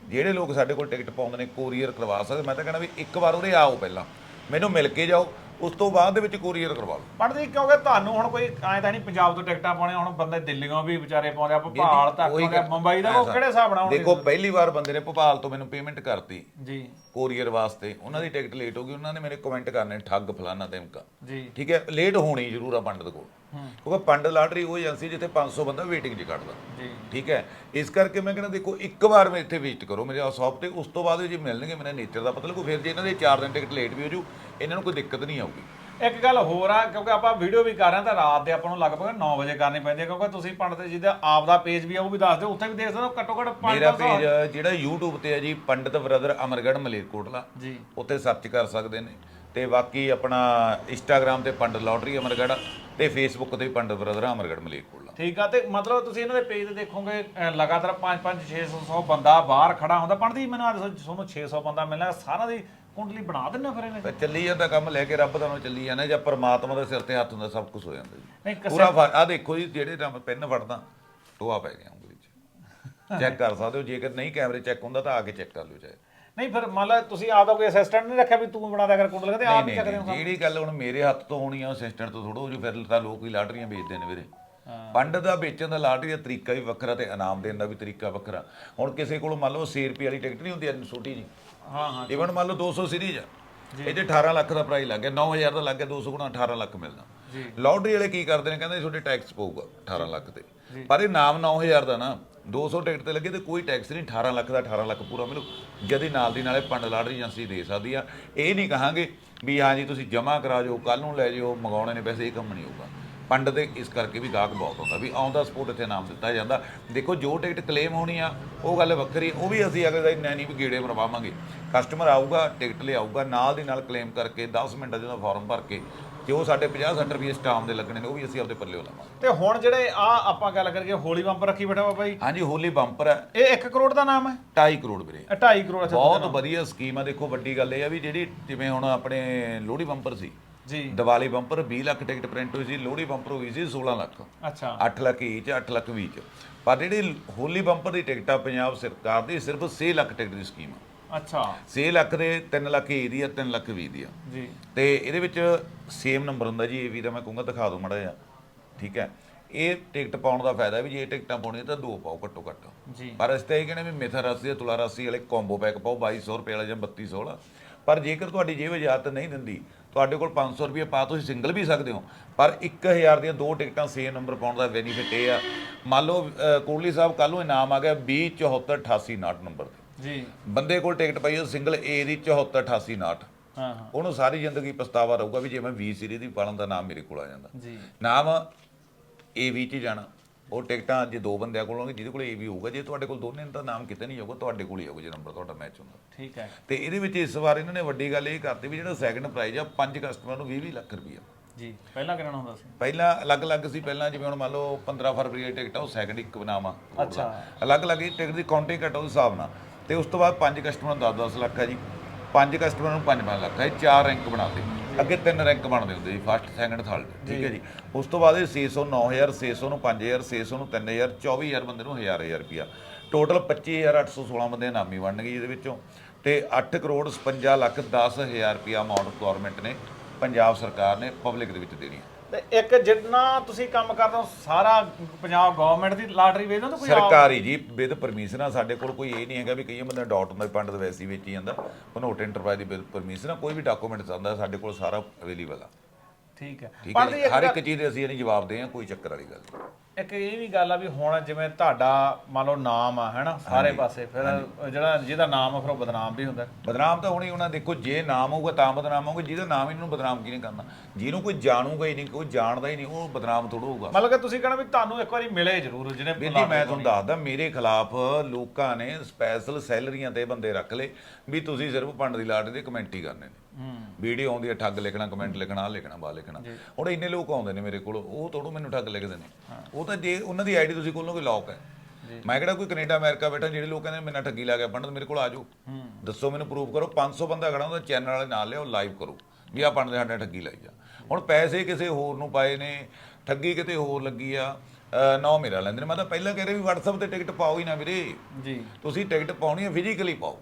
ਜਿਹੜੇ ਲੋਕ ਸਾਡੇ ਕੋਲ ਟਿਕਟ ਪਾਉਂਦੇ ਨੇ ਕੋਰੀਅਰ ਕਰਵਾ ਸਕਦੇ, ਮੈਂ ਤਾਂ ਕਹਿੰਦਾ ਵੀ ਇੱਕ ਵਾਰ ਉਹਦੇ ਆਓ ਪਹਿਲਾਂ। ਮੈਨੂੰ ਮਿਲ ਕੇ ਜਾਓ ਉਸ ਤੋਂ ਬਾਅਦ ਦੇ ਵਿੱਚ ਕੋਰੀਅਰ ਕਰਵਾ ਲਓ। ਜੀ ਕਿਉਂਕਿ ਤੁਹਾਨੂੰ ਹੁਣ ਕੋਈ ਐਂ ਤਾਂ ਨਹੀਂ ਪੰਜਾਬ ਤੋਂ ਟਿਕਟਾਂ ਪਾਉਣੇ ਹੁਣ ਬੰਦੇ ਦਿੱਲੀੋਂ ਵੀ ਵਿਚਾਰੇ ਪਾਉਂਦੇ ਆ ਭੋਪਾਲ ਤੱਕ ਪਾਉਂਦੇ ਮੁੰਬਈ ਦਾ ਉਹ ਕਿਹੜੇ ਹਿਸਾਬ ਨਾਲ? ਦੇਖੋ ਪਹਿਲੀ ਵਾਰ ਬੰਦੇ ਨੇ ਭੋਪਾਲ ਤੋਂ ਮੈਨੂੰ ਪੇਮੈਂਟ ਕਰਤੀ। ਜੀ। ਕੋਰੀਅਰ ਵਾਸਤੇ। ਉਹਨਾਂ ਦੀ ਟਿਕਟ ਲੇਟ ਹੋ ਗਈ ਉਹਨਾਂ ਨੇ ਮੇਰੇ ਕਮੈਂਟ ਕਰਨੇ ਠੱਗ ਫਲਾਨਾ ਧਮਕਾ ਜੀ। ਠੀਕ ਹੈ? ਲੇਟ ਹੋਣੀ ਜ਼ਰੂਰ ਆ ਪੰਡਤ ਕੋਲ। ਕਿਉਂਕਿ ਪੰਡਤ ਲਾਟਰੀ ਉਹ ਏਜੰਸੀ ਜਿੱਥੇ 500 ਬੰਦਾ ਵੇਟਿੰਗ 'ਚ ਕੱਢਦਾ। ਜੀ। ਠੀਕ ਹੈ? ਇਸ ਕਰਕੇ ਮੈਂ ਕਹਿੰਦਾ ਦੇਖੋ ਇੱਕ ਵਾਰ ਮੈਂ ਇੱਥੇ ਵਿਜ਼ਿਟ ਕਰੋ ਮੇਰੇ ਸ਼ਾਪ ਤੇ ਉਸ ਤੋਂ ਬਾਅਦ ਜੇ ਮਿਲਣਗੇ ਮੇਰੇ ਨੇਚਰ ਦਾ ਪਤਾ ਲੱਗੂ ਫਿਰ ਜੇ ਇਹਨਾਂ ਦੇ 4 ਦਿਨ ਟਿਕਟ ਲੇਟ ਵੀ ਹੋ ਜੂ ਇਹਨਾਂ ਨੂੰ ਕੋਈ ਦਿੱਕਤ ਨਹੀਂ ਆਊਗੀ। ਇੱਕ ਗੱਲ ਹੋਰ ਆ ਕਿਉਂਕਿ ਆਪਾਂ ਵੀਡੀਓ ਵੀ ਕਰ ਰਹੇ ਹਾਂ ਤਾਂ ਰਾਤ ਦੇ ਆਪਾਂ ਨੂੰ ਲਗਭਗ 9 ਵਜੇ ਕਰਨੀ ਪੈਂਦੀ ਹੈ ਕਿਉਂਕਿ ਤੁਸੀਂ ਪੰਡਤ ਜੀ ਦਾ ਆਪ ਦਾ ਪੇਜ ਵੀ ਆ ਉਹ ਵੀ ਦੱਸ ਦਿਓ ਉੱਥੇ ਵੀ ਦੇਖ ਸਕਦੇ ਹੋ ਘੱਟੋ ਘੱਟ ਪੰਜ ਮੇਰਾ ਦਸ ਹਜ਼ਾਰ। ਪੇਜ ਜਿਹੜਾ YouTube ਤੇ ਹੈ ਜੀ ਪੰਡਤ ਬ੍ਰਦਰ ਅਮਰਗੜ੍ਹ ਮਲੇਰਕੋਟਲਾ ਜੀ। ਉੱਥੇ ਸਰਚ ਕਰ ਸਕਦੇ ਨੇ। ਤੇ ਬਾਕੀ ਆਪਣਾ ਇੰਸਟਾਗ੍ਰam ਤੇ ਪੰਡਤ ਲੋਟਰੀ ਅਮਰਗੜ੍ਹ ਤੇ ਫੇਸਬੁੱਕ ਤੇ ਵੀ ਪੰਡਤ ਬ੍ਰਦਰ ਅਮਰਗੜ੍ਹ ਮਲੇਰਕੋਟਲਾ ਠੀਕ ਆ ਤੇ ਮਤਲਬ ਤੁਸੀਂ ਇਹਨਾਂ ਦੇ ਪੇਜ ਤੇ ਦੇਖੋਗੇ ਅਹ, ਲਗਾਤਾਰ 5 5 600 ਬੰਦਾ ਬਾਹਰ ਖੜਾ ਹੁੰਦਾ। ਪੜਦੀ ਮੈਨੂੰ ਅੱਜ ਤੁਹਾਨੂੰ 600 ਬੰਦਾ ਮਿਲਣਾ ਸਾਰਾ ਦੀ ਕੁੰਡਲੀ ਬਣਾ ਦਿੰਨਾ ਫਿਰ ਇਹਨੇ? ਤਾਂ ਚੱਲੀ ਜਾਂਦਾ ਕੰਮ ਲੈ ਕੇ ਰੱਬ ਤੁਹਾਨੂੰ ਚੱਲੀ ਜਾਂਦਾ ਜਾਂ ਪਰਮਾਤਮਾ ਦੇ ਸਿਰ ਤੇ ਹੱਥ ਹੁੰਦਾ ਸਭ ਕੁਝ ਹੋ ਜਾਂਦਾ ਜੀ। ਨਹੀਂ ਪੂਰਾ ਆ ਦੇਖੋ ਜੀ ਜਿਹੜੇ ਮੈਂ ਪੈਨ ਫੜਦਾ ਟੋਆ ਪੈ ਗਿਆ ਉਂਗਲੀ 'ਚ। ਚੈੱਕ ਕਰ ਸਕਦੇ ਹੋ ਜੇਕਰ ਨਹੀਂ ਕੈਮਰੇ ਚੈੱਕ ਹੁੰਦਾ ਤਾਂ ਆ ਕੇ ਚੈੱਕ ਕਰ ਲਿਓ ਚਾਹੇ। ਨਹੀਂ ਫਿਰ ਮੰਨ ਲਾ ਤੁਸੀਂ ਆਪਦਾ ਕੋਈ ਅਸਿਸਟੈਂਟ ਨਹੀਂ ਰੱਖਿਆ ਵੀ ਤੂੰ ਬਣਾ ਦਿਆ ਕਰ ਕੁੰਡਲ ਕਹਿੰਦੇ ਆਪ ਹੀ ਨਹੀਂ ਚੱਕਦੇ ਨਹੀਂ ਹੋ ਜਿਹੜੀ ਗੱਲ ਹੁਣ ਮੇਰੇ ਹੱਥ ਤੋਂ ਹੋਣੀ ਆ ਅਸਿਸਟੈਂਟ ਤੋਂ ਥੋੜਾ ਜੂ ਫਿਰ ਤਾਂ ਲੋਕ ਹੀ ਲਾਟਰੀਆਂ ਵੇਚਦੇ ਨੇ ਵੀਰੇ। ਪੰਡ ਦਾ ਵੇਚਣ ਦਾ ਲਾਟਰੀ ਦਾ ਤਰੀਕਾ ਵੀ ਵੱਖਰਾ ਤੇ ਇਨਾਮ ਦੇਣ ਦਾ ਵੀ ਤਰੀਕਾ ਵੱਖਰਾ। ਹੁਣ ਕਿਸੇ ਕੋਲ ਮੰਨ ਲਓ 100 ਰੁਪਏ ਵਾਲੀ ਟਿਕਟ ਨਹੀਂ ਹੁੰਦੀ ਛੋਟੀ ਜੀ ਹਾਂ ਹਾਂ ਇਵਨ ਮੰਨ ਲਓ 200 ਸੀਰੀਜ਼ ਆ। ਇਹਦੇ 18 ਲੱਖ ਦਾ ਪ੍ਰਾਈਸ ਲੱਗ ਗਿਆ 9000 ਦਾ ਲੱਗ ਗਿਆ 200 ਗੁਣਾ 18 ਲੱਖ ਮਿਲਦਾ। ਲਾਟਰੀ ਵਾਲੇ ਕੀ ਕਰਦੇ ਨੇ ਕਹਿੰਦੇ ਤੁਹਾਡੇ ਟੈਕਸ ਪਊਗਾ 18 ਲੱਖ ਤੇ। ਪਰ ਇਹ ਨਾਮ 9000 ਦਾ ਨਾ 200 ਟਿਕਟ ਤੇ ਲੱਗੇ ਤੇ ਕੋਈ ਟੈਕਸ ਨਹੀਂ 18 ਲੱਖ ਦਾ 18 ਲੱਖ ਪੂਰਾ। ਮਿਲੂ ਜਦੀ ਨਾਲ ਦੀ ਨਾਲੇ ਪੰਡ ਲਾਟਰੀ ਏਜੰਸੀ ਦੇ ਸਕਦੀ ਆ। ਇਹ ਨਹੀਂ ਕਹਾਂਗੇ ਵੀ ਹਾਂ ਜੀ, ਤੁਸੀਂ ਜਮ੍ਹਾਂ ਕਰਾ ਜਾਓ ਕੱਲ ਨੂੰ ਲੈ ਜਾਓ, ਮੰਗਾਉਣੇ ਨੇ ਪੈਸੇ, ਇਹ ਕੰਮ ਨਹੀਂ ਹੋਊਗਾ। ਪੰਡ ਦੇ ਇਸ ਕਰਕੇ ਵੀ ਗਾਹਕ ਬਹੁਤ ਹੁੰਦਾ ਵੀ ਆਨ ਦਾ ਸਪੋਰਟ ਇੱਥੇ ਨਾਮ ਦਿੱਤਾ ਜਾਂਦਾ। ਦੇਖੋ, ਜੋ ਟਿਕਟ ਕਲੇਮ ਹੋਣੀ ਆ, ਉਹ ਗੱਲ ਵੱਖਰੀ, ਉਹ ਵੀ ਅਸੀਂ ਅਗਲੇ ਦਿਨ ਨਹੀਂ ਵੀ ਗੇੜੇ ਮਰਵਾਵਾਂਗੇ। ਕਸਟਮਰ ਆਊਗਾ, ਟਿਕਟ ਲਿਆਊਗਾ, ਨਾਲ ਦੀ ਨਾਲ ਕਲੇਮ ਕਰਕੇ 10 ਮਿੰਟਾਂ ਜਿਹਦਾ ਫਾਰਮ ਭਰ ਕੇ ਜੋ ਸਾਡੇ 50 60 ਰੁਪਏ ਸਟਾਮ ਦੇ ਲੱਗਣੇ ਨੇ ਉਹ ਵੀ ਅਸੀਂ ਆਪਦੇ ਪੱਲੇ ਲਾਵਾਂਗੇ। ਤੇ ਹੁਣ ਜਿਹੜੇ ਆ ਆਪਾਂ ਗੱਲ ਕਰੀਏ ਹੋਲੀ ਬੰਪਰ ਰੱਖੀ ਬੈਠਾ ਬਾਬਾ ਜੀ ਹਾਂਜੀ ਹੋਲੀ ਬੰਪਰ ਹੈ। ਇਹ 1 ਕਰੋੜ ਦਾ ਨਾਮ ਹੈ? 2.5 ਕਰੋੜ ਵੀਰੇ। ਇਹ 2.5 ਕਰੋੜ ਅੱਛਾ ਬਹੁਤ ਵਧੀਆ ਸਕੀਮ ਆ। ਦੇਖੋ ਵੱਡੀ ਗੱਲ ਇਹ ਆ ਵੀ ਜਿਹੜੀ ਜਿਵੇਂ ਹੁਣ ਆਪਣੇ ਲੋਹੜੀ ਬੰਪਰ ਸੀ ਜੀ। Diwali bumper 20 lakh ticket print ਹੋਈ ਸੀ ਲੋਹੜੀ ਬੰਪਰ ਹੋਈ ਸੀ 16 ਲੱਖ। ਅੱਛਾ। 8 ਲੱਖ ਚ 8 ਲੱਖ ਵੀਹ ਚ। ਪਰ ਜਿਹੜੀ ਹੋਲੀ ਬੰਪਰ ਦੀ ਟਿਕਟ ਆ ਪੰਜਾਬ ਸਰਕਾਰ ਦੀ ਸਿਰਫ 6 ਲੱਖ ਟਿਕਟ ਦੀ ਸਕੀਮ ਆ। ਅੱਛਾ। 6 ਲੱਖ ਦੇ 3 ਲੱਖ ਈ ਦੀ ਆ 3 ਲੱਖ ਵੀਹ ਦੀ ਆ। ਜੀ। ਤੇ ਇਹਦੇ ਵਿੱਚ ਸੇਮ ਨੰਬਰ ਹੁੰਦਾ ਜੀ ਇਹ ਵੀ ਤਾਂ ਮੈਂ ਕਹੂੰਗਾ ਦਿਖਾ ਦਿਓ ਮੜਾ ਜਿਹਾ। ਠੀਕ ਹੈ। ਇਹ ਟਿਕਟ ਪਾਉਣ ਦਾ ਫਾਇਦਾ ਵੀ ਜੇ ਇਹ ਟਿਕਟਾਂ ਪਾਉਣੀਆਂ ਤਾਂ ਦੋ ਪਾਓ ਘੱਟੋ ਘੱਟ। ਜੀ। ਪਰ ਅਸੀਂ ਤਾਂ ਇਹ ਕਹਿੰਦੇ ਵੀ ਮਿਥਰ ਰਾਸੀ ਤੇ ਤੁਲਾ ਰਾਸੀ ਵਾਲੇ ਕੰਬੋ ਪੈਕ ਪਾਓ 2200 ਰੁਪਏ ਵਾਲਾ ਜਾਂ 3200 ਵਾਲਾ। ਪਰ ਜੇਕਰ ਤੁਹਾਡੀ ਜੇਬ ਇਜਾਜ਼ਤ ਨਹੀਂ ਦਿੰਦੀ ਤੁਹਾਡੇ ਕੋਲ 500 ਰੁਪਏ ਪਾ ਤੁਸੀਂ ਸਿੰਗਲ ਵੀ ਸਕਦੇ ਹੋ। ਪਰ 1000 ਦੀਆਂ ਦੋ ਟਿਕਟਾਂ ਸੇਮ ਨੰਬਰ ਪਾਉਣ ਦਾ ਬੈਨੀਫਿਟ ਇਹ ਆ। ਮੰਨ ਲਓ ਕੋਹਲੀ ਸਾਹਿਬ ਕੱਲ ਨੂੰ ਇਨਾਮ ਆ ਗਿਆ 20 74 88 59 ਨੰਬਰ ਤੇ। ਜੀ। ਬੰਦੇ ਕੋਲ ਟਿਕਟ ਪਈ ਉਹ ਸਿੰਗਲ ਏ ਦੀ 74 88 59 ਹਾਂ ਹਾਂ। ਉਹਨੂੰ ਸਾਰੀ ਜ਼ਿੰਦਗੀ ਪਛਤਾਵਾ ਰਹੂਗਾ ਵੀ ਜੇ ਮੈਂ 20 ਸੀਰੀਜ਼ ਦੀ ਪਾਲਣ ਦਾ ਨਾਮ ਮੇਰੇ ਕੋਲ ਆ ਜਾਂਦਾ। ਜੀ। ਨਾਮ ਏਵੀ ਚ ਜਾਣਾ। ਉਹ ਟਿਕਟਾਂ ਜੇ ਦੋ ਬੰਦਿਆਂ ਕੋਲ ਹੋਣਗੇ ਜਿਹਦੇ ਕੋਲ ਏਵੀ ਹੋਊਗਾ ਜੇ ਤੁਹਾਡੇ ਕੋਲ ਦੋਨੇ ਨੇ ਤਾਂ ਨਾਮ ਕਿਤੇ ਨਹੀਂ ਹੋਊਗਾ ਤੁਹਾਡੇ ਕੋਲ ਹੀ ਹੋਊਗਾ ਜੇ ਨੰਬਰ ਤੁਹਾਡਾ ਮੈਚ ਹੁੰਦਾ। ਠੀਕ ਹੈ। ਤੇ ਇਹਦੇ ਵਿੱਚ ਇਸ ਵਾਰ ਇਹਨਾਂ ਨੇ ਵੱਡੀ ਗੱਲ ਇਹ ਕਰਤੀ ਵੀ ਜਿਹੜਾ ਸੈਕੰਡ ਪ੍ਰਾਈਜ਼ ਆ ਪੰਜ ਕਸਟਮਰ ਨੂੰ 20 ਲੱਖ ਰੁਪਈਆ। ਜੀ ਪਹਿਲਾਂ ਕਿੰਨਾ ਹੁੰਦਾ ਸੀ? ਪਹਿਲਾਂ ਅਲੱਗ-ਅਲੱਗ ਸੀ ਪਹਿਲਾਂ ਜਿਵੇਂ ਹੁਣ ਮੰਨ ਲਓ 15 ਫਰਵਰੀ ਦੀ ਟਿਕਟ ਆ ਉਹ ਸੈਕੰਡ ਇੱਕ ਬਨਾਵਾ ਅੱਛਾ। ਅਲੱਗ-ਅਲੱਗ ਹੀ ਟਿਕਟ ਦੀ ਕਾਊਂਟਿੰਗ ਘਟੋ ਦੇ ਹਿਸਾਬ ਨਾਲ। ਤੇ ਉਸ ਤੋਂ ਬਾਅਦ ਪੰਜ ਕਸਟਮਰ ਨੂੰ 10-10 ਲੱਖ ਹੈ ਜੀ। ਪੰਜ ਕਸਟਮਰ ਨੂੰ 5-5 ਲੱਖ ਹੈ ਚਾਰ ਰੈਂਕ ਬਣਾਤੇ ਅੱਗੇ ਤਿੰਨ ਰੈਂਕ ਬਣਦੇ ਹੁੰਦੇ ਜੀ ਫਸਟ ਸੈਕੰਡ ਥਰਡ ਠੀਕ ਹੈ ਜੀ। ਉਸ ਤੋਂ ਬਾਅਦ ਇਹ 600 9000 600 ਨੂੰ 5000 600 ਨੂੰ 3000 24000 ਬੰਦੇ ਨੂੰ 1000 1000 ਰੁਪਿਆ ਟੋਟਲ 25816 ਬੰਦੇ ਨਾਮੀ ਬਣਨਗੇ ਜਿਹਦੇ ਵਿੱਚੋਂ। ਤੇ 8 ਕਰੋੜ 55 ਲੱਖ 10000 ਰੁਪਿਆ ਅਮਾਉਂਟ ਗਵਰਨਮੈਂਟ ਨੇ, ਪੰਜਾਬ ਸਰਕਾਰ ਨੇ ਪਬਲਿਕ ਦੇ ਵਿੱਚ ਦੇਣੀ ਹੈ। ਤੇ ਇੱਕ ਜਿੰਨਾ ਤੁਸੀਂ ਕੰਮ ਕਰਦੇ ਹੋ ਸਾਰਾ ਪੰਜਾਬ ਗਵਰਨਮੈਂਟ ਦੀ ਲਾਟਰੀ ਵੇਚਦੇ ਹੋ ਤਾਂ ਕੋਈ ਆਪ- ਸਰਕਾਰੀ ਜੀ ਵਿਦ ਪਰਮਿਸ਼ਨ ਆ ਸਾਡੇ ਕੋਲ ਕੋਈ ਇਹ ਨਹੀਂ ਹੈਗਾ ਵੀ ਕਈ ਬੰਦਾ ਡਾਟ ਹੁੰਦਾ ਪੰਡ ਦੇ ਵੈਸੀ ਵੇਚੀ ਜਾਂਦਾ ਭਨੋਟ ਇੰਟਰਪ੍ਰਾਈਜ਼ ਦੀ ਵਿਦ ਪਰਮਿਸ਼ਨ ਆ ਕੋਈ ਵੀ ਡਾਕੂਮੈਂਟ ਆਉਂਦਾ ਸਾਡੇ ਕੋਲ ਸਾਰਾ ਅਵੇਲੇਬਲ ਆ ਠੀਕ ਹੈ ਠੀਕ ਹੈ ਪਰ ਜੀ? ਹਰ ਇੱਕ ਚੀਜ਼ ਦੇ ਅਸੀਂ ਇਹਨੂੰ ਜਵਾਬ ਦੇ ਆ ਕੋਈ ਚੱਕਰ ਵਾਲੀ ਗੱਲ ਨਹੀਂ ਇੱਕ ਇਹ ਵੀ ਗੱਲ ਆ ਵੀ ਹੁਣ ਜਿਵੇਂ ਤੁਹਾਡਾ ਮੰਨ ਲਓ ਨਾਮ ਆ ਹੈਨਾ ਸਾਰੇ ਪਾਸੇ ਫਿਰ ਜਿਹੜਾ ਜਿਹਦਾ ਨਾਮ ਆ ਫਿਰ ਉਹ ਬਦਨਾਮ ਵੀ ਹੁੰਦਾ। ਬਦਨਾਮ ਤਾਂ ਹੁਣੀ ਉਹਨਾਂ ਦੇਖੋ ਜੇ ਨਾਮ ਹੋਊਗਾ ਤਾਂ ਬਦਨਾਮ ਹੋਊਗਾ ਜਿਹਦਾ ਨਾਮ ਇਹਨੂੰ ਬਦਨਾਮ ਕਿਹਨੇ ਕਰਨਾ? ਜਿਹਨੂੰ ਕੋਈ ਜਾਣੂਗਾ ਹੀ ਨਹੀਂ ਕੋਈ ਜਾਣਦਾ ਹੀ ਨਹੀਂ ਉਹ ਬਦਨਾਮ ਥੋੜਾ ਹੋਊਗਾ। ਮਤਲਬ ਕਿ ਤੁਸੀਂ ਕਹਿਣਾ ਵੀ ਤੁਹਾਨੂੰ ਇੱਕ ਵਾਰੀ ਮਿਲੇ ਜ਼ਰੂਰ ਜਿਹਨੇ ਵੀਰ ਜੀ ਮੈਂ ਤੁਹਾਨੂੰ ਦੱਸਦਾ ਮੇਰੇ ਖਿਲਾਫ ਲੋਕਾਂ ਨੇ ਸਪੈਸ਼ਲ ਸੈਲਰੀਆਂ ਤੇ ਬੰਦੇ ਰੱਖ ਲਏ ਵੀ ਤੁਸੀਂ ਸਿਰਫ ਪੰਡ ਦੀ ਲਾਟ ਦੇ ਕਮੈਂਟ ਹੀ ਕਰਨੇ। ਨੇ ਵੀਡੀਓ ਆਉਂਦੀ ਹੈ ਠੱਗ ਲਿਖਣਾ ਕਮੈਂਟ ਲਿਖਣਾ ਆਹ ਲਿਖਣਾ ਬਾ ਲਿਖਣਾ। ਹੁਣ ਇੰਨੇ ਲੋਕ ਆਉਂਦੇ ਨੇ ਮੇਰੇ ਕੋਲ ਉਹ ਤੋੜੋ ਮੈਨੂੰ ਠੱਗ ਲਿਖਦੇ ਨੇ। ਉਹ ਤਾਂ ਜੇ ਉਹਨਾਂ ਦੀ ਆਈਡੀ ਤੁਸੀਂ ਖੋਲੋਗੇ ਲੌਕ ਹੈ। ਮੈਂ ਕਿਹੜਾ ਕੋਈ ਕੈਨੇਡਾ ਅਮਰੀਕਾ ਬੈਠਾ ਜਿਹੜੇ ਲੋਕ ਕਹਿੰਦੇ ਮੇਰੇ ਨਾਲ ਠੱਗੀ ਲਾ ਗਿਆ ਪੰਡਤ ਮੇਰੇ ਕੋਲ ਆ ਜਾਓ। ਦੱਸੋ ਮੈਨੂੰ ਪ੍ਰੂਫ ਕਰੋ 500 ਬੰਦਾ ਖੜਾ ਹੁੰਦਾ ਚੈਨਲ ਵਾਲੇ ਨਾਲ ਲਿਆਓ ਲਾਈਵ ਕਰੋ। ਵੀ ਆ ਪੰਡਤ ਸਾਡੇ ਠੱਗੀ ਲਾਈ ਜਾ। ਹੁਣ ਪੈਸੇ ਕਿਸੇ ਹੋਰ ਨੂੰ ਪਾਏ ਨੇ ਠੱਗੀ ਕਿਤੇ ਹੋਰ ਲੱਗੀ ਆ। ਨਾ ਮੇਰਾ ਲੈਂਦੇ ਨੇ। ਮੈਂ ਤਾਂ ਪਹਿਲਾਂ ਕਹਿ ਰਿਹਾ ਵੀ WhatsApp ਤੇ ਟਿਕਟ ਪਾਓ ਹੀ ਨਾ ਵੀਰੇ। ਜੀ। ਤੁਸੀਂ ਟਿਕਟ ਪਾਉਣੀ ਹੈ ਫਿਜ਼ੀਕਲੀ ਪਾਓ।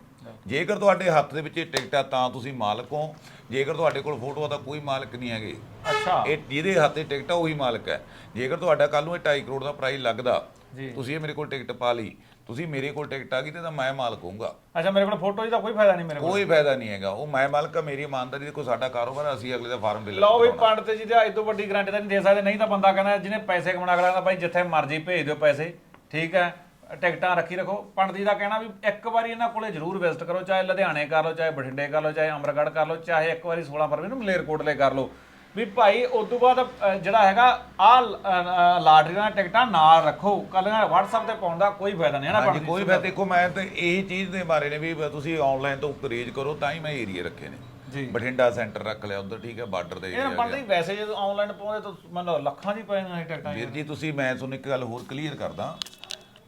ਜੇਕਰ ਤੁਹਾਡੇ ਹੱਥ ਦੇ ਵਿੱਚ ਇਹ ਟਿਕਟ ਆ ਤਾਂ ਤੁਸੀਂ ਮਾਲਕ ਹੋ। ਜੇਕਰ ਤੁਹਾਡੇ ਕੋਲ ਫੋਟੋ ਆ ਤਾਂ ਕੋਈ ਮਾਲਕ ਨਹੀਂ ਹੈਗੇ। ਅੱਛਾ। ਇਹ ਜਿਹਦੇ ਹੱਥ 'ਤੇ ਟਿਕਟ ਆ ਉਹੀ ਮਾਲਕ ਹੈ। ਜੇਕਰ ਤੁਹਾਡਾ ਕੱਲ ਨੂੰ ਇਹ 2.5 ਕਰੋੜ ਦਾ ਪ੍ਰਾਈਜ਼ ਲੱਗਦਾ ਜੀ। ਤੁਸੀਂ ਇਹ ਮੇਰੇ ਕੋਲ ਟਿਕਟ ਪਾ ਲਈ ਤੁਸੀਂ ਮੇਰੇ ਕੋਲ ਟਿਕਟ ਆ ਗਈ ਤੇ ਤਾਂ ਮੈਂ ਮਾਲਕ ਹੋਊਗਾ। ਅੱਛਾ ਮੇਰੇ ਕੋਲ ਫੋਟੋ ਦਾ ਕੋਈ ਫਾਇਦਾ ਨਹੀਂ ਮੇਰੇ ਕੋਲ। ਕੋਈ ਫਾਇਦਾ ਨਹੀਂ ਹੈਗਾ। ਉਹ ਮੈਂ ਮਾਲਕ ਆ ਮੇਰੀ ਇਮਾਨਦਾਰੀ ਦੇਖੋ ਸਾਡਾ ਕਾਰੋਬਾਰ ਆ, ਅਸੀਂ ਅਗਲੇ ਦਾ ਫਾਰਮ ਫਿਲ ਲਓ ਵੀ ਪੰਡਤ ਜੀ ਦਾ ਇਦੋਂ ਵੱਡੀ ਗਰੰਟੀ ਤਾਂ ਨਹੀਂ ਦੇ ਸਕਦੇ। ਨਹੀਂ ਤਾਂ ਬੰਦਾ ਕਹਿੰਦਾ ਜਿਹਨੇ ਪੈਸੇ ਕਮਾਉਣਾ ਅਗਲਾ ਕਹਿੰਦਾ ਭਾਈ ਜਿੱਥੇ ਮਰਜ਼ੀ ਭੇਜ ਦਿਓ ਪੈਸੇ। ਠੀਕ ਹੈ? ਟਿਕਟਾਂ ਰੱਖੀ ਰੱਖੋ। ਪੰਡਤ ਜੀ ਦਾ ਕਹਿਣਾ ਵੀ ਇੱਕ ਵਾਰੀ ਇਹਨਾਂ ਕੋਲੇ ਜ਼ਰੂਰ ਵਿਜ਼ਿਟ ਕਰੋ ਚਾਹੇ ਲੁਧਿਆਣੇ ਕਰ ਲਓ ਚਾਹੇ ਬਠਿੰਡੇ ਕਰ ਲਓ ਚਾਹੇ ਅਮਰਗੜ੍ਹ ਕਰ ਲਓ ਚਾਹੇ ਇੱਕ ਵਾਰੀ 16 ਫਰਵਰੀ ਨੂੰ ਮਲੇਰਕੋਟਲੇ ਕਰ ਲਓ। ਵੀ ਭਾਈ ਉਸ ਤੋਂ ਬਾਅਦ ਅ, ਜਿਹੜਾ ਹੈਗਾ ਆ ਲਾਟਰੀ ਦੀਆਂ ਟਿਕਟਾਂ ਨਾਲ ਰੱਖੋ। ਕੱਲ WhatsApp ਤੇ ਪਾਉਣ ਦਾ ਕੋਈ ਫਾਇਦਾ ਨਹੀਂ ਹੈ ਨਾ ਹਾਂਜੀ ਪੰਡਤ ਕੋਈ ਜੀ ਫਾਇਦਾ ਦੇਖੋ ਮੈਂ ਤਾਂ ਇਹੀ ਚੀਜ਼ ਦੇ ਬਾਰੇ ਨੇ ਵੀ ਤੁਸੀਂ ਆਨਲਾਈਨ ਤੋਂ ਕਰੇਜ ਕਰੋ ਤਾਂ ਹੀ ਮੈਂ ਏਰੀਆ ਰੱਖੇ ਨੇ। ਜੀ। ਬਠਿੰਡਾ ਸੈਂਟਰ ਰੱਖ ਲਿਆ ਉਧਰ ਠੀਕ ਹੈ ਬਾਰਡਰ ਦੇ ਇਹ area ਨਾ ਗਿਆ। ਵੈਸੇ ਜਦੋਂ ਆਨਲਾਈਨ ਪਾਉਂਦੇ ਤਾਂ ਮੈਨੂੰ ਲੱਖਾਂ ਦੀ ਪੈ ਜਾਂਦੀਆਂ ਇਹ ਟਿਕਟਾਂ ਵੀਰ ਜੀ ਤੁਸੀਂ ਮੈਂ ਤੁਹਾਨੂੰ ਇੱਕ ਗੱਲ ਹੋਰ ਕਲੀਅਰ ਕਰਦਾ।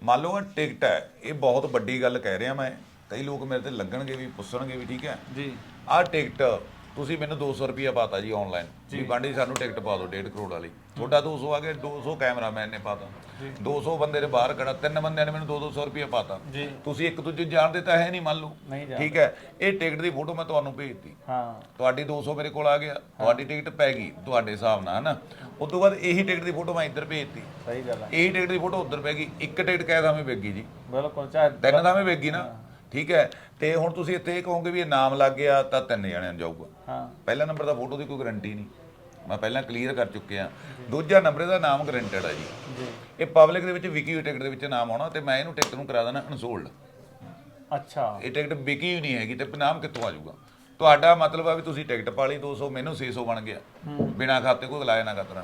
ਮੰਨ ਲਓ ਆ ਟਿਕਟ ਹੈ ਇਹ ਬਹੁਤ ਵੱਡੀ ਗੱਲ ਕਹਿ ਰਿਹਾ ਮੈਂ ਕਈ ਲੋਕ ਮੇਰੇ ਤੇ ਲੱਗਣਗੇ ਵੀ ਪੁੱਛਣਗੇ ਵੀ ਠੀਕ ਹੈ? ਜੀ। ਆਹ ਟਿਕਟ ਤੁਸੀਂ ਮੈਨੂੰ 200 ਰੁਪਿਆ ਪਾਤਾ ਜੀ ਆਨਲਾਈਨ ਵੀ ਬਾਂਡੀ ਸਾਨੂੰ ਟਿਕਟ ਪਾ ਦਿਓ 1.5 ਕਰੋੜ ਵਾਲੀ। ਤੁਹਾਡਾ 200 ਆ ਗਿਆ 200 ਕੈਮਰਾਮੈਨ ਨੇ ਪਾਤਾ। 200 ਬੰਦੇ ਨੇ ਬਾਹਰ ਖੜਾ ਤਿੰਨ ਬੰਦਿਆਂ ਨੇ ਮੈਨੂੰ 2-200 ਰੁਪਿਆ ਪਾਤਾ। ਜੀ। ਤੁਸੀਂ ਇੱਕ ਦੂਜੇ ਜਾਣਦੇ ਤਾਂ ਹੈ ਨਹੀਂ ਮੰਨ ਲਓ। ਜਾ ਠੀਕ ਹੈ। ਇਹ ਟਿਕਟ ਦੀ ਫੋਟੋ ਮੈਂ ਤੁਹਾਨੂੰ ਭੇਜਤੀ ਹਾਂ। ਤੁਹਾਡੀ 200 ਮੇਰੇ ਕੋਲ ਆ ਗਿਆ ਤੁਹਾਡੀ ਟਿਕਟ ਪੈ ਗਈ ਤੁਹਾਡੇ ਹਿਸਾਬ ਨਾਲ ਹਨਾ? ਉਸ ਤੋਂ ਬਾਅਦ ਇਹੀ ਟਿਕਟ ਦੀ ਫੋਟੋ ਮੈਂ ਇੱਧਰ ਭੇਜਤੀ ਸਹੀ ਗੱਲ ਹੈ। ਇਹੀ ਟਿਕਟ ਦੀ ਫੋਟੋ ਉੱਧਰ ਪੈ ਗਈ। ਇੱਕ ਟਿਕਟ ਕਹਿ ਥਾਵੇਂ ਵਿਕ ਗਈ ਜੀ। ਬਿਲਕੁਲ ਚਾਹੇ ਤਿੰਨ ਥਾਵੇਂ ਵਿਕ ਗਈ ਨਾ। ਠੀਕ ਹੈ? ਤੇ ਹੁਣ ਤੁਸੀਂ ਇੱਥੇ ਇਹ ਕਹੋਗੇ ਵੀ ਇਹ ਨਾਮ ਲੱਗ ਗਿਆ ਤਾਂ ਤਿੰਨ ਜਣਿਆਂ ਨੂੰ ਜਾਊਗਾ। ਹਾਂ। ਪਹਿਲਾ ਨੰਬਰ ਦਾ ਫੋਟੋ ਦੀ ਕੋਈ ਗਾਰੰਟੀ ਨਹੀਂ। ਮੈਂ ਪਹਿਲਾਂ ਕਲੀਅਰ ਕਰ ਚੁੱਕਿਆ। ਦੂਜਾ ਨੰਬਰ ਇਹਦਾ ਨਾਮ ਗਰੰਟਡ ਹੈ ਜੀ। ਜੀ। ਇਹ ਪਬਲਿਕ ਦੇ ਵਿੱਚ ਵਿਕੀ ਟਿਕਟ ਦੇ ਵਿੱਚ ਨਾਮ ਆਉਣਾ ਤੇ ਮੈਂ ਇਹਨੂੰ ਟਿਕਟ ਨੂੰ ਕਰਾ ਦੇਣਾ ਅਨਸੋਲਡ ਅੱਛਾ। ਇਹ ਟਿਕਟ ਵਿਕੀ ਹੀ ਨਹੀਂ ਹੈਗੀ ਤੇ ਨਾਮ ਕਿੱਥੋਂ ਆ ਜਾਊਗਾ? ਤੁਹਾਡਾ ਮਤਲਬ ਆ ਵੀ ਤੁਸੀਂ ਟਿਕਟ ਪਾ ਲਈ 200 ਮੈਨੂੰ 600 ਬਣ ਗਿਆ। ਬਿਨਾ ਖਾਤੇ ਕੋਈ ਲਾਇਆ ਨਾ ਕਤਰਾ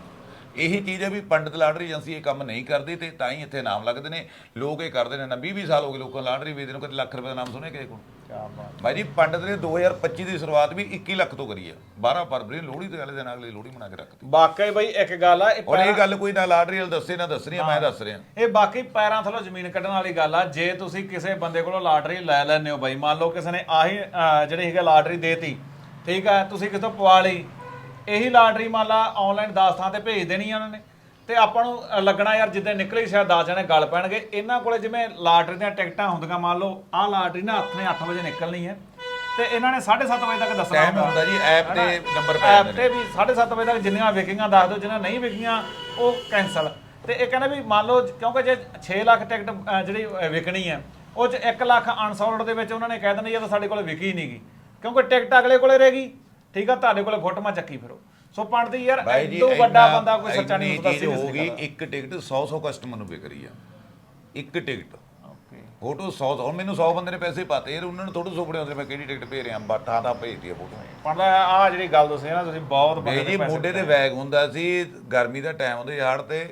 ਇਹੀ ਚੀਜ਼ ਹੈ ਵੀ ਪੰਡਤ ਲਾਟਰੀ ਏਜੰਸੀ ਇਹ ਕੰਮ ਨਹੀਂ ਕਰਦੀ ਤੇ ਤਾਂ ਹੀ ਇੱਥੇ ਨਾਮ ਲੱਗਦੇ ਨੇ। ਲੋਕ ਇਹ ਕਰਦੇ ਨੇ ਨਾ 20 20 ਸਾਲ ਹੋ ਗਏ ਲੋਕਾਂ ਨੂੰ ਲਾਟਰੀ ਵੇਚਦੇ ਨੂੰ ਕਦੇ ਲੱਖ ਰੁਪਏ ਦਾ ਨਾਮ ਸੁਣਿਆ ਕਿਸੇ ਕੋਲ? ਭਾਈ ਜੀ ਪੰਡਤ ਨੇ 2025 ਦੀ ਸ਼ੁਰੂਆਤ ਵੀ 21 ਲੱਖ ਤੋਂ ਕਰੀ ਆ 12 ਫਰਵਰੀ ਨੂੰ ਲੋਹੜੀ ਦੇ ਵਾਲੇ ਦਿਨ ਅਗਲੀ ਲੋਹੜੀ ਮਨਾ ਕੇ ਰੱਖਤੀ ਵਾਕਈ ਬਈ ਇੱਕ ਗੱਲ ਆ ਇਹ ਹੁਣ ਇਹ ਗੱਲ ਕੋਈ ਨਾ ਲਾਟਰੀ ਵਾਲ ਦੱਸੇ ਨਾ ਦੱਸਣੀ ਆ, ਮੈਂ ਦੱਸ ਰਿਹਾ। ਇਹ ਬਾਕੀ ਪੈਰਾਂ ਥੱਲੋਂ ਜ਼ਮੀਨ ਕੱਢਣ ਵਾਲੀ ਗੱਲ ਆ ਜੇ ਤੁਸੀਂ ਕਿਸੇ ਬੰਦੇ ਕੋਲੋਂ ਲਾਟਰੀ ਲੈ ਲੈਂਦੇ ਹੋ ਬਾਈ ਮੰਨ ਲਓ ਕਿਸੇ ਨੇ ਆਹੀ ਜਿਹੜੀ ਹੈਗਾ ਲਾਟਰੀ ਦੇਤੀ ਠੀਕ ਆ ਤੁਸੀਂ ਕਿਤੋਂ ਪਵਾ ਲਈ ਇਹੀ ਲਾਟਰੀ ਮੰਨ ਲਾ ਆਨਲਾਈਨ 10 ਥਾਂ ਤੇ ਭੇਜ ਦੇਣੀ ਆ ਉਹਨਾਂ ਨੇ। ਤੇ ਆਪਾਂ ਨੂੰ ਲੱਗਣਾ ਯਾਰ ਜਿੱਦਾਂ ਨਿਕਲੀ ਸ਼ਾਇਦ 10 ਜਣੇ ਗੱਲ ਪੈਣਗੇ। ਇਹਨਾਂ ਕੋਲੇ ਜਿਵੇਂ ਲਾਟਰੀ ਦੀਆਂ ਟਿਕਟਾਂ ਹੁੰਦੀਆਂ ਮੰਨ ਲਓ ਆਹ ਲਾਟਰੀ ਨਾ ਹੱਥ ਨੇ 8 ਵਜੇ ਨਿਕਲਣੀ ਹੈ। ਤੇ ਇਹਨਾਂ ਨੇ 7:30 ਵਜੇ ਤੱਕ ਦੱਸਣਾ ਟਾਈਮ ਹੁੰਦਾ ਜੀ ਐਪ ਤੇ ਨੰਬਰ ਪੈ ਐਪ ਤੇ ਵੀ 7:30 ਵਜੇ ਤੱਕ ਜਿੰਨੀਆਂ ਵਿਕਿੰਗਾਂ ਦੱਸ ਦਿਓ ਜਿੰਨਾਂ ਨਹੀਂ ਵਿਕੀਆਂ ਉਹ ਕੈਨਸਲ ਤੇ ਇਹ ਕਹਿੰਦੇ ਵੀ ਮੰਨ ਲਓ ਕਿਉਂਕਿ ਜੇ 6 ਲੱਖ ਟਿਕਟ ਜਿਹੜੀ ਵਿਕਣੀ ਹੈ ਉਹ ਚ 1 ਲੱਖ ਅਨਸੋਲਡ ਦੇ ਵਿੱਚ ਉਹਨਾਂ ਨੇ ਕਹਿ ਦੇਣਾ ਇਹ ਤਾਂ ਸਾਡੇ ਕੋਲ ਵਿਕੀ ਨਹੀਂਗੀ ਕਿਉਂਕਿ ਟਿਕਟ ਅਗਲੇ ਕੋਲੇ ਰਹਿ ਗਈ। ਠੀਕ ਆ ਤੁਹਾਡੇ ਕੋਲੇ ਫੋਟੋਆਂ ਚੱਕੀ ਫਿਰੋ। ਸੋ ਪੰਡਦੀ ਯਾਰ ਜੀ ਤੋਂ ਵੱਡਾ ਬੰਦਾ ਕੋਈ ਸੱਚਾ ਨਹੀਂ ਹੁੰਦਾ serious ਹੋ ਗਈ। ਇੱਕ ਟਿਕਟ 100 100 ਕਸਟਮਰ ਨੂੰ ਵਿਕ ਰਹੀ ਆ। ਇੱਕ ਟਿਕਟ। ਓਕੇ। ਫੋਟੋ 100 ਹੁਣ ਮੈਨੂੰ 100 ਬੰਦੇ ਨੇ ਪੈਸੇ ਪਾਤੇ ਯਾਰ ਉਹਨਾਂ ਨੂੰ ਥੋੜੇ ਸੁਪੜੇ ਹੁੰਦੇ ਮੈਂ ਕਿਹੜੀ ਟਿਕਟ ਭੇਜ ਰਿਹਾ ਬਾਟਾ ਦਾ ਭੇਜਦੀ ਆ ਫੋਟੋ ਪੰਡਦਾ ਆ ਜਿਹੜੀ ਗੱਲ ਦੱਸੀ ਨਾ ਤੁਸੀਂ ਬਹੁਤ ਬਈ ਬੰਦੇ ਜੀ ਮੋਢੇ ਤੇ ਬੈਗ ਹੁੰਦਾ ਸੀ ਗਰਮੀ ਦਾ ਟਾਈਮ ਹੁੰਦੇ ਹੜ ਤੇ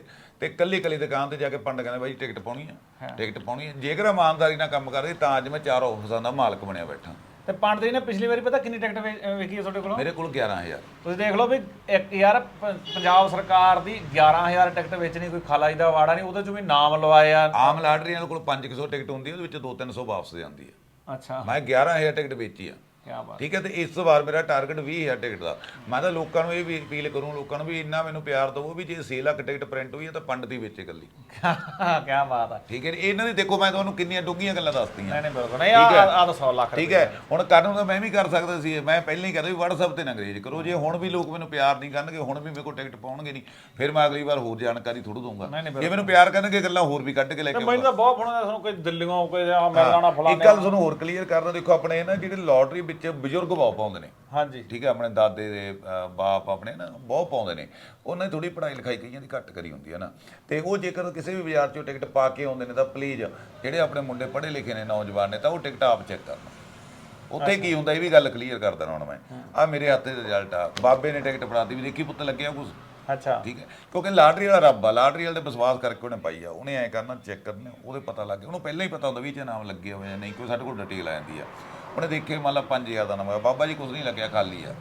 ਤੇ ਕੱਲੀ ਕੱਲੀ ਦੁਕਾਨ ਤੇ ਜਾ ਕੇ ਪੰਡ ਕਹਿੰਦੇ ਬਾਈ ਟਿਕਟ ਪਾਉਣੀ ਆ। ਟਿਕਟ ਪਾਉਣੀ ਆ। ਜੇਕਰ ਇਮਾਨਦਾਰੀ ਨਾਲ ਕੰਮ ਕਰਦੇ ਤਾਂ ਅੱਜ ਮੈਂ ਚਾਰ ਆਫਿਸਾਂ ਦਾ ਮਾਲਕ ਬਣਿਆ ਬੈਠਾ। ਤੇ ਪੰਡਦੀ ਨੇ ਪਿਛਲੀ ਵਾਰੀ ਪਤਾ ਕਿੰਨੀ ਟਿਕਟ ਵੇ- ਵਿਕੀ ਹੈ ਤੁਹਾਡੇ ਕੋਲੋਂ? ਮੇਰੇ ਕੋਲ 11000 ਤੁਸੀਂ ਦੇਖ ਲਓ ਵੀ ਇੱਕ ਯਾਰ ਪ- ਪੰਜਾਬ ਸਰਕਾਰ ਦੀ 11000 ਟਿਕਟ ਵੇਚਣੀ ਕੋਈ ਖਾਲਾਈ ਦਾ ਵਾੜਾ ਨਹੀਂ ਉਹਦੇ ਚੋਂ ਵੀ ਨਾਮ ਲਵਾਏ ਆ। ਆਮ ਲਾਟਰੀ ਵਾਲੇ ਕੋਲ 500 ਟਿਕਟ ਹੁੰਦੀ ਹੈ ਉਹਦੇ ਵਿੱਚ 2-300 ਵਾਪਸ ਜਾਂਦੀ ਹੈ। ਅੱਛਾ। ਮੈਂ 11000 ਟਿਕਟ ਵੇਚੀ ਆ। ਬਾਤ ਠੀਕ ਹੈ ਤੇ ਇਸ ਵਾਰ ਮੇਰਾ ਟਾਰਗੇਟ 20000 ਟਿਕਟ ਦਾ। ਮੈਂ ਤਾਂ ਲੋਕਾਂ ਨੂੰ ਇਹ ਵੀ ਅਪੀਲ ਕਰੂੰ ਲੋਕਾਂ ਨੂੰ ਵੀ ਇੰਨਾ ਮੈਨੂੰ ਪਿਆਰ ਦਿਵੋ ਵੀ ਜੇ 6 ਲੱਖ ਟਿਕਟ ਪ੍ਰਿੰਟ ਹੋਈ ਹੈ ਤਾਂ ਪੰਡਤ ਹੀ ਵੇਚੇ ਇਕੱਲੀ। ਕੀ ਬਾਤ ਹੈ ਠੀਕ ਹੈ? ਇਹਨਾਂ ਦੀ ਦੇਖੋ ਮੈਂ ਤੁਹਾਨੂੰ ਕਿੰਨੀਆਂ ਡੂੰਘੀਆਂ ਗੱਲਾਂ ਦੱਸਤੀਆਂ। ਨਹੀਂ ਨਹੀਂ ਬਿਲਕੁਲ ਨਹੀਂ ਆ ਆ ਤਾਂ 100 ਲੱਖ ਠੀਕ ਹੈ ਹੁਣ ਕਰਨ ਤਾਂ ਮੈਂ ਵੀ ਕਰ ਸਕਦਾ ਸੀ ਮੈਂ ਪਹਿਲਾਂ ਹੀ ਕਹਿੰਦਾ ਵੀ WhatsApp ਤੇ ਨਾ ਅੰਗਰੇਜ਼ ਕਰੋ ਜੇ ਹੁਣ ਵੀ ਲੋਕ ਮੈਨੂੰ ਪਿਆਰ ਨਹੀਂ ਕਰਨਗੇ ਹੁਣ ਵੀ ਮੇਰੇ ਕੋਲ ਟਿਕਟ ਪਾਉਣਗੇ ਨਹੀਂ ਫਿਰ ਮੈਂ ਅਗਲੀ ਵਾਰ ਹੋਰ ਜਾਣਕਾਰੀ ਥੋੜੂ ਦਊਂਗਾ। ਜੇ ਮੈਨੂੰ ਪਿਆਰ ਕਰਨਗੇ ਗੱਲਾਂ ਹੋਰ ਵੀ ਕੱਢ ਕੇ ਲੈ ਕੇ ਮੈਨੂੰ ਤਾਂ ਬਹੁਤ ਫੋਨ ਤੁਹਾਨੂੰ ਕੋਈ ਦਿੱਲੀੋਂ ਕੋਈ ਆ ਮਿਲ ਜਾਣਾ ਇੱਕ ਫਲਾਣਾ ਗੱਲ ਤੁਹਾਨੂੰ ਹੋਰ ਕਲੀਅਰ ਕਰਦਾ ਦੇਖੋ ਆਪਣੇ ਨਾ ਜਿਹੜੇ ਲੋਟਰੀ ਵਿੱਚ ਬਜ਼ੁਰਗ ਬਹੁਤ ਪਾਉਂਦੇ ਨੇ। ਹਾਂਜੀ। ਠੀਕ ਹੈ ਆਪਣੇ ਦਾਦੇ ਦੇ ਬਾਪ ਆਪਣੇ ਨਾ ਬਹੁਤ ਪਾਉਂਦੇ ਨੇ। ਉਹਨਾਂ ਦੀ ਥੋੜੀ ਪੜ੍ਹਾਈ ਲਿਖਾਈ ਕਈਆਂ ਦੀ ਘੱਟ ਕਰੀ ਹੁੰਦੀ ਹੈ ਨਾ। ਤੇ ਉਹ ਜੇਕਰ ਕਿਸੇ ਵੀ ਬਾਜ਼ਾਰ ਚੋਂ ਟਿਕਟ ਪਾ ਕੇ ਆਉਂਦੇ ਨੇ ਤਾਂ ਪਲੀਜ਼ ਜਿਹੜੇ ਆਪਣੇ ਮੁੰਡੇ ਪੜ੍ਹੇ ਲਿਖੇ ਨੇ ਨੌਜਵਾਨ ਨੇ ਤਾਂ ਉਹ ਟਿਕਟ ਆਪ ਚੈੱਕ ਕਰਨ। ਉੱਥੇ ਕੀ ਹੁੰਦਾ ਇਹ ਵੀ ਗੱਲ ਕਲੀਅਰ ਕਰ ਦੇਣਾ ਹੁਣ ਮੈਂ। ਆ ਮੇਰੇ ਹੱਥ ਦੇ ਰਿਜ਼ਲਟ ਆ। ਬਾਬੇ ਨੇ ਟਿਕਟ ਫੜਾਤੀ ਵੀ ਦੇਖੀ ਪੁੱਤ ਲੱਗਿਆ ਕੁਝ ਅੱਛਾ। ਠੀਕ ਹੈ ਕਿਉਂਕਿ ਲਾਟਰੀ ਵਾਲਾ ਰੱਬ ਆ ਲਾਟਰੀ ਵਾਲੇ ਤੇ ਵਿਸ਼ਵਾਸ ਕਰਕੇ ਉਹਨੇ ਪਾਈ ਆ। ਉਹਨੇ ਐ ਕਰਨਾ ਚੈੱਕ ਕਰਨਾ ਉਹਦੇ ਪਤਾ ਲੱਗ ਗਿਆ। ਉਹਨੂੰ ਪਹਿਲਾਂ ਹੀ ਪਤਾ ਹੁੰਦਾ ਵੀ ਇਹ 'ਚ ਨਾਮ ਲੱਗੇ ਹੋਏ ਆ ਨਹੀਂ ਕੋਈ ਸਾਡੇ ਕੋਲ ਡਿਟੇਲ ਆ ਜਾਂਦੀ ਆ। ਉਹਨੇ ਦੇਖੇ ਮੰਨ ਲਾ 5000 ਦਾ ਨਾਮ ਆ ਬਾਬਾ ਜੀ ਕੁਝ ਨਹੀਂ ਲੱਗਿਆ ਖਾਲੀ ਆ।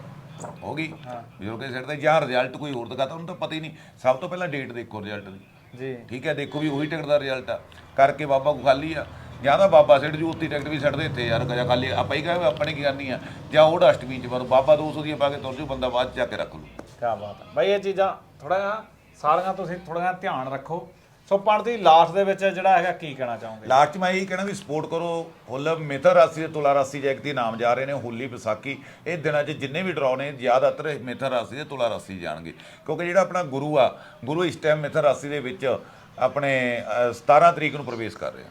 ਹੋ ਗਈ। ਬਜ਼ੁਰਗ ਦੇ ਸਿਰ ਤੇ ਜਾਂ ਰਿਜ਼ਲਟ ਕੋਈ ਹੋਰ ਦਿਖਾਤਾ ਉਹਨੂੰ ਤਾਂ ਪਤਾ ਹੀ ਨਹੀਂ। ਸਭ ਤੋਂ ਪਹਿਲਾਂ ਡੇਟ ਦੇਖੋ ਰਿਜ਼ਲਟ ਦੀ। ਜੀ। ਠੀਕ ਹੈ ਦੇਖੋ ਵੀ ਉਹੀ ਟਿਕਟ ਦਾ ਰਿਜ਼ਲਟ ਆ। ਕਰਕੇ ਬਾਬਾ ਕੋ ਖਾਲੀ ਆ। ਜਾਂ ਤਾਂ ਬਾਬਾ ਸਿੱਟ ਜੂ ਉੱਤੀ ਟਿਕਟ ਵੀ ਛੱਡ ਦੇ ਇੱਥੇ ਯਾਰ ਗਜਾ ਖਾਲੀ। ਆਪਾਂ ਹੀ ਕਹੇ ਆਪਾਂ ਨੇ ਕੀ ਕਰਨੀ ਆ? ਜਾਂ ਉਹ ਡਸਟਬਿਨ ਚ ਬਾਰ ਬਾਬਾ 200 ਦੀਆਂ ਪਾ ਕੇ ਤੁਰ ਜੂ ਬੰਦਾ ਬਾਅਦ ਚ ਜਾ ਕੇ ਰੱਖ ਲੂ। ਕੀ ਬਾਤ ਹੈ ਬਈ ਇਹ ਚੀਜ਼ਾਂ ਥੋੜਾ ਜਿਹਾ ਸਾਰੀਆਂ ਤੁਸੀਂ ਥੋੜਾ ਜਿਹਾ ਧਿਆਨ ਰੱਖੋ। ਸੋ ਪੰਡਦੀ ਲਾਸਟ ਦੇ ਵਿੱਚ ਜਿਹੜਾ ਹੈਗਾ ਕੀ ਕਹਿਣਾ ਚਾਹੋਗੇ? ਲਾਸਟ 'ਚ ਮੈਂ ਇਹੀ ਕਹਿਣਾ ਵੀ ਸਪੋਰਟ ਕਰੋ ਫੁੱਲ ਮਿਥਰ ਰਾਸ਼ੀ ਤੇ ਤੁਲਾ ਰਾਸ਼ੀ ਜੈਕ ਦੀ ਨਾਮ ਜਾ ਰਹੇ ਨੇ ਹੋਲੀ ਵਿਸਾਖੀ ਇਹ ਦਿਨਾਂ 'ਚ ਜਿੰਨੇ ਵੀ ਡਰਾਅ ਨੇ ਜ਼ਿਆਦਾਤਰ ਮਿਥਰ ਰਾਸ਼ੀ ਤੇ ਤੁਲਾ ਰਾਸ਼ੀ ਜਾਣਗੇ। ਕਿਉਂਕਿ ਜਿਹੜਾ ਆਪਣਾ ਗੁਰੂ ਆ ਗੁਰੂ ਇਸ ਟਾਈਮ ਮਿਥਰ ਰਾਸ਼ੀ ਦੇ ਵਿੱਚ ਆਪਣੇ ਅਹ, 17 ਤਰੀਕ ਨੂੰ ਪ੍ਰਵੇਸ਼ ਕਰ ਰਿਹਾ।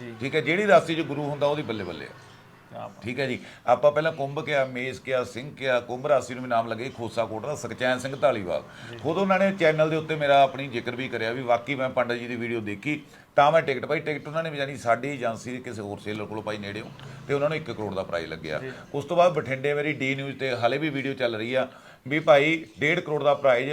ਜੀ। ਠੀਕ ਹੈ ਜਿਹੜੀ ਰਾਸ਼ੀ 'ਚ ਗੁਰੂ ਹੁੰਦਾ ਉਹਦੀ ਬੱਲੇ ਬੱਲੇ ਆ। ਠੀਕ ਹੈ ਜੀ। ਆਪਾਂ ਪਹਿਲਾਂ ਕੁੰਭ ਕਿਆ ਮੇਸ ਕਿਆ ਸਿੰਘ ਕਿਆ ਕੁੰਭ ਰਾਸ਼ੀ ਨੂੰ ਵੀ ਨਾਮ ਲੱਗੇ ਖੋਸਾ ਕੋਟ ਦਾ ਸੁਖਚੈਨ ਸਿੰਘ ਢਾਲੀਵਾਲ ਖੁਦ ਉਹਨਾਂ ਨੇ ਚੈਨਲ ਦੇ ਉੱਤੇ ਮੇਰਾ ਆਪਣੀ ਜ਼ਿਕਰ ਵੀ ਕਰਿਆ ਵੀ ਵਾਕਈ ਮੈਂ ਪੰਡਤ ਜੀ ਦੀ ਵੀਡੀਓ ਦੇਖੀ ਤਾਂ ਮੈਂ ਟਿਕਟ ਪਾਈ। ਟਿਕਟ ਉਹਨਾਂ ਨੇ ਜਾਨੀ ਸਾਡੀ ਏਜੰਸੀ ਦੇ ਕਿਸੇ ਹੋਰ ਸੇਲਰ ਕੋਲੋਂ ਪਾਈ ਨੇੜਿਓਂ ਤੇ ਉਹਨਾਂ ਨੂੰ 1 ਕਰੋੜ ਦਾ ਪ੍ਰਾਈਜ਼ ਲੱਗਿਆ। ਉਸ ਤੋਂ ਬਾਅਦ ਬਠਿੰਡੇ ਮੇਰੀ ਡੀ ਨਿਊਜ਼ ਤੇ ਹਾਲੇ ਵੀ ਵੀਡੀਓ ਚੱਲ ਰਹੀ ਆ। ਵੀ ਭਾਈ 1.5 ਕਰੋੜ ਦਾ ਪ੍ਰਾਈਜ਼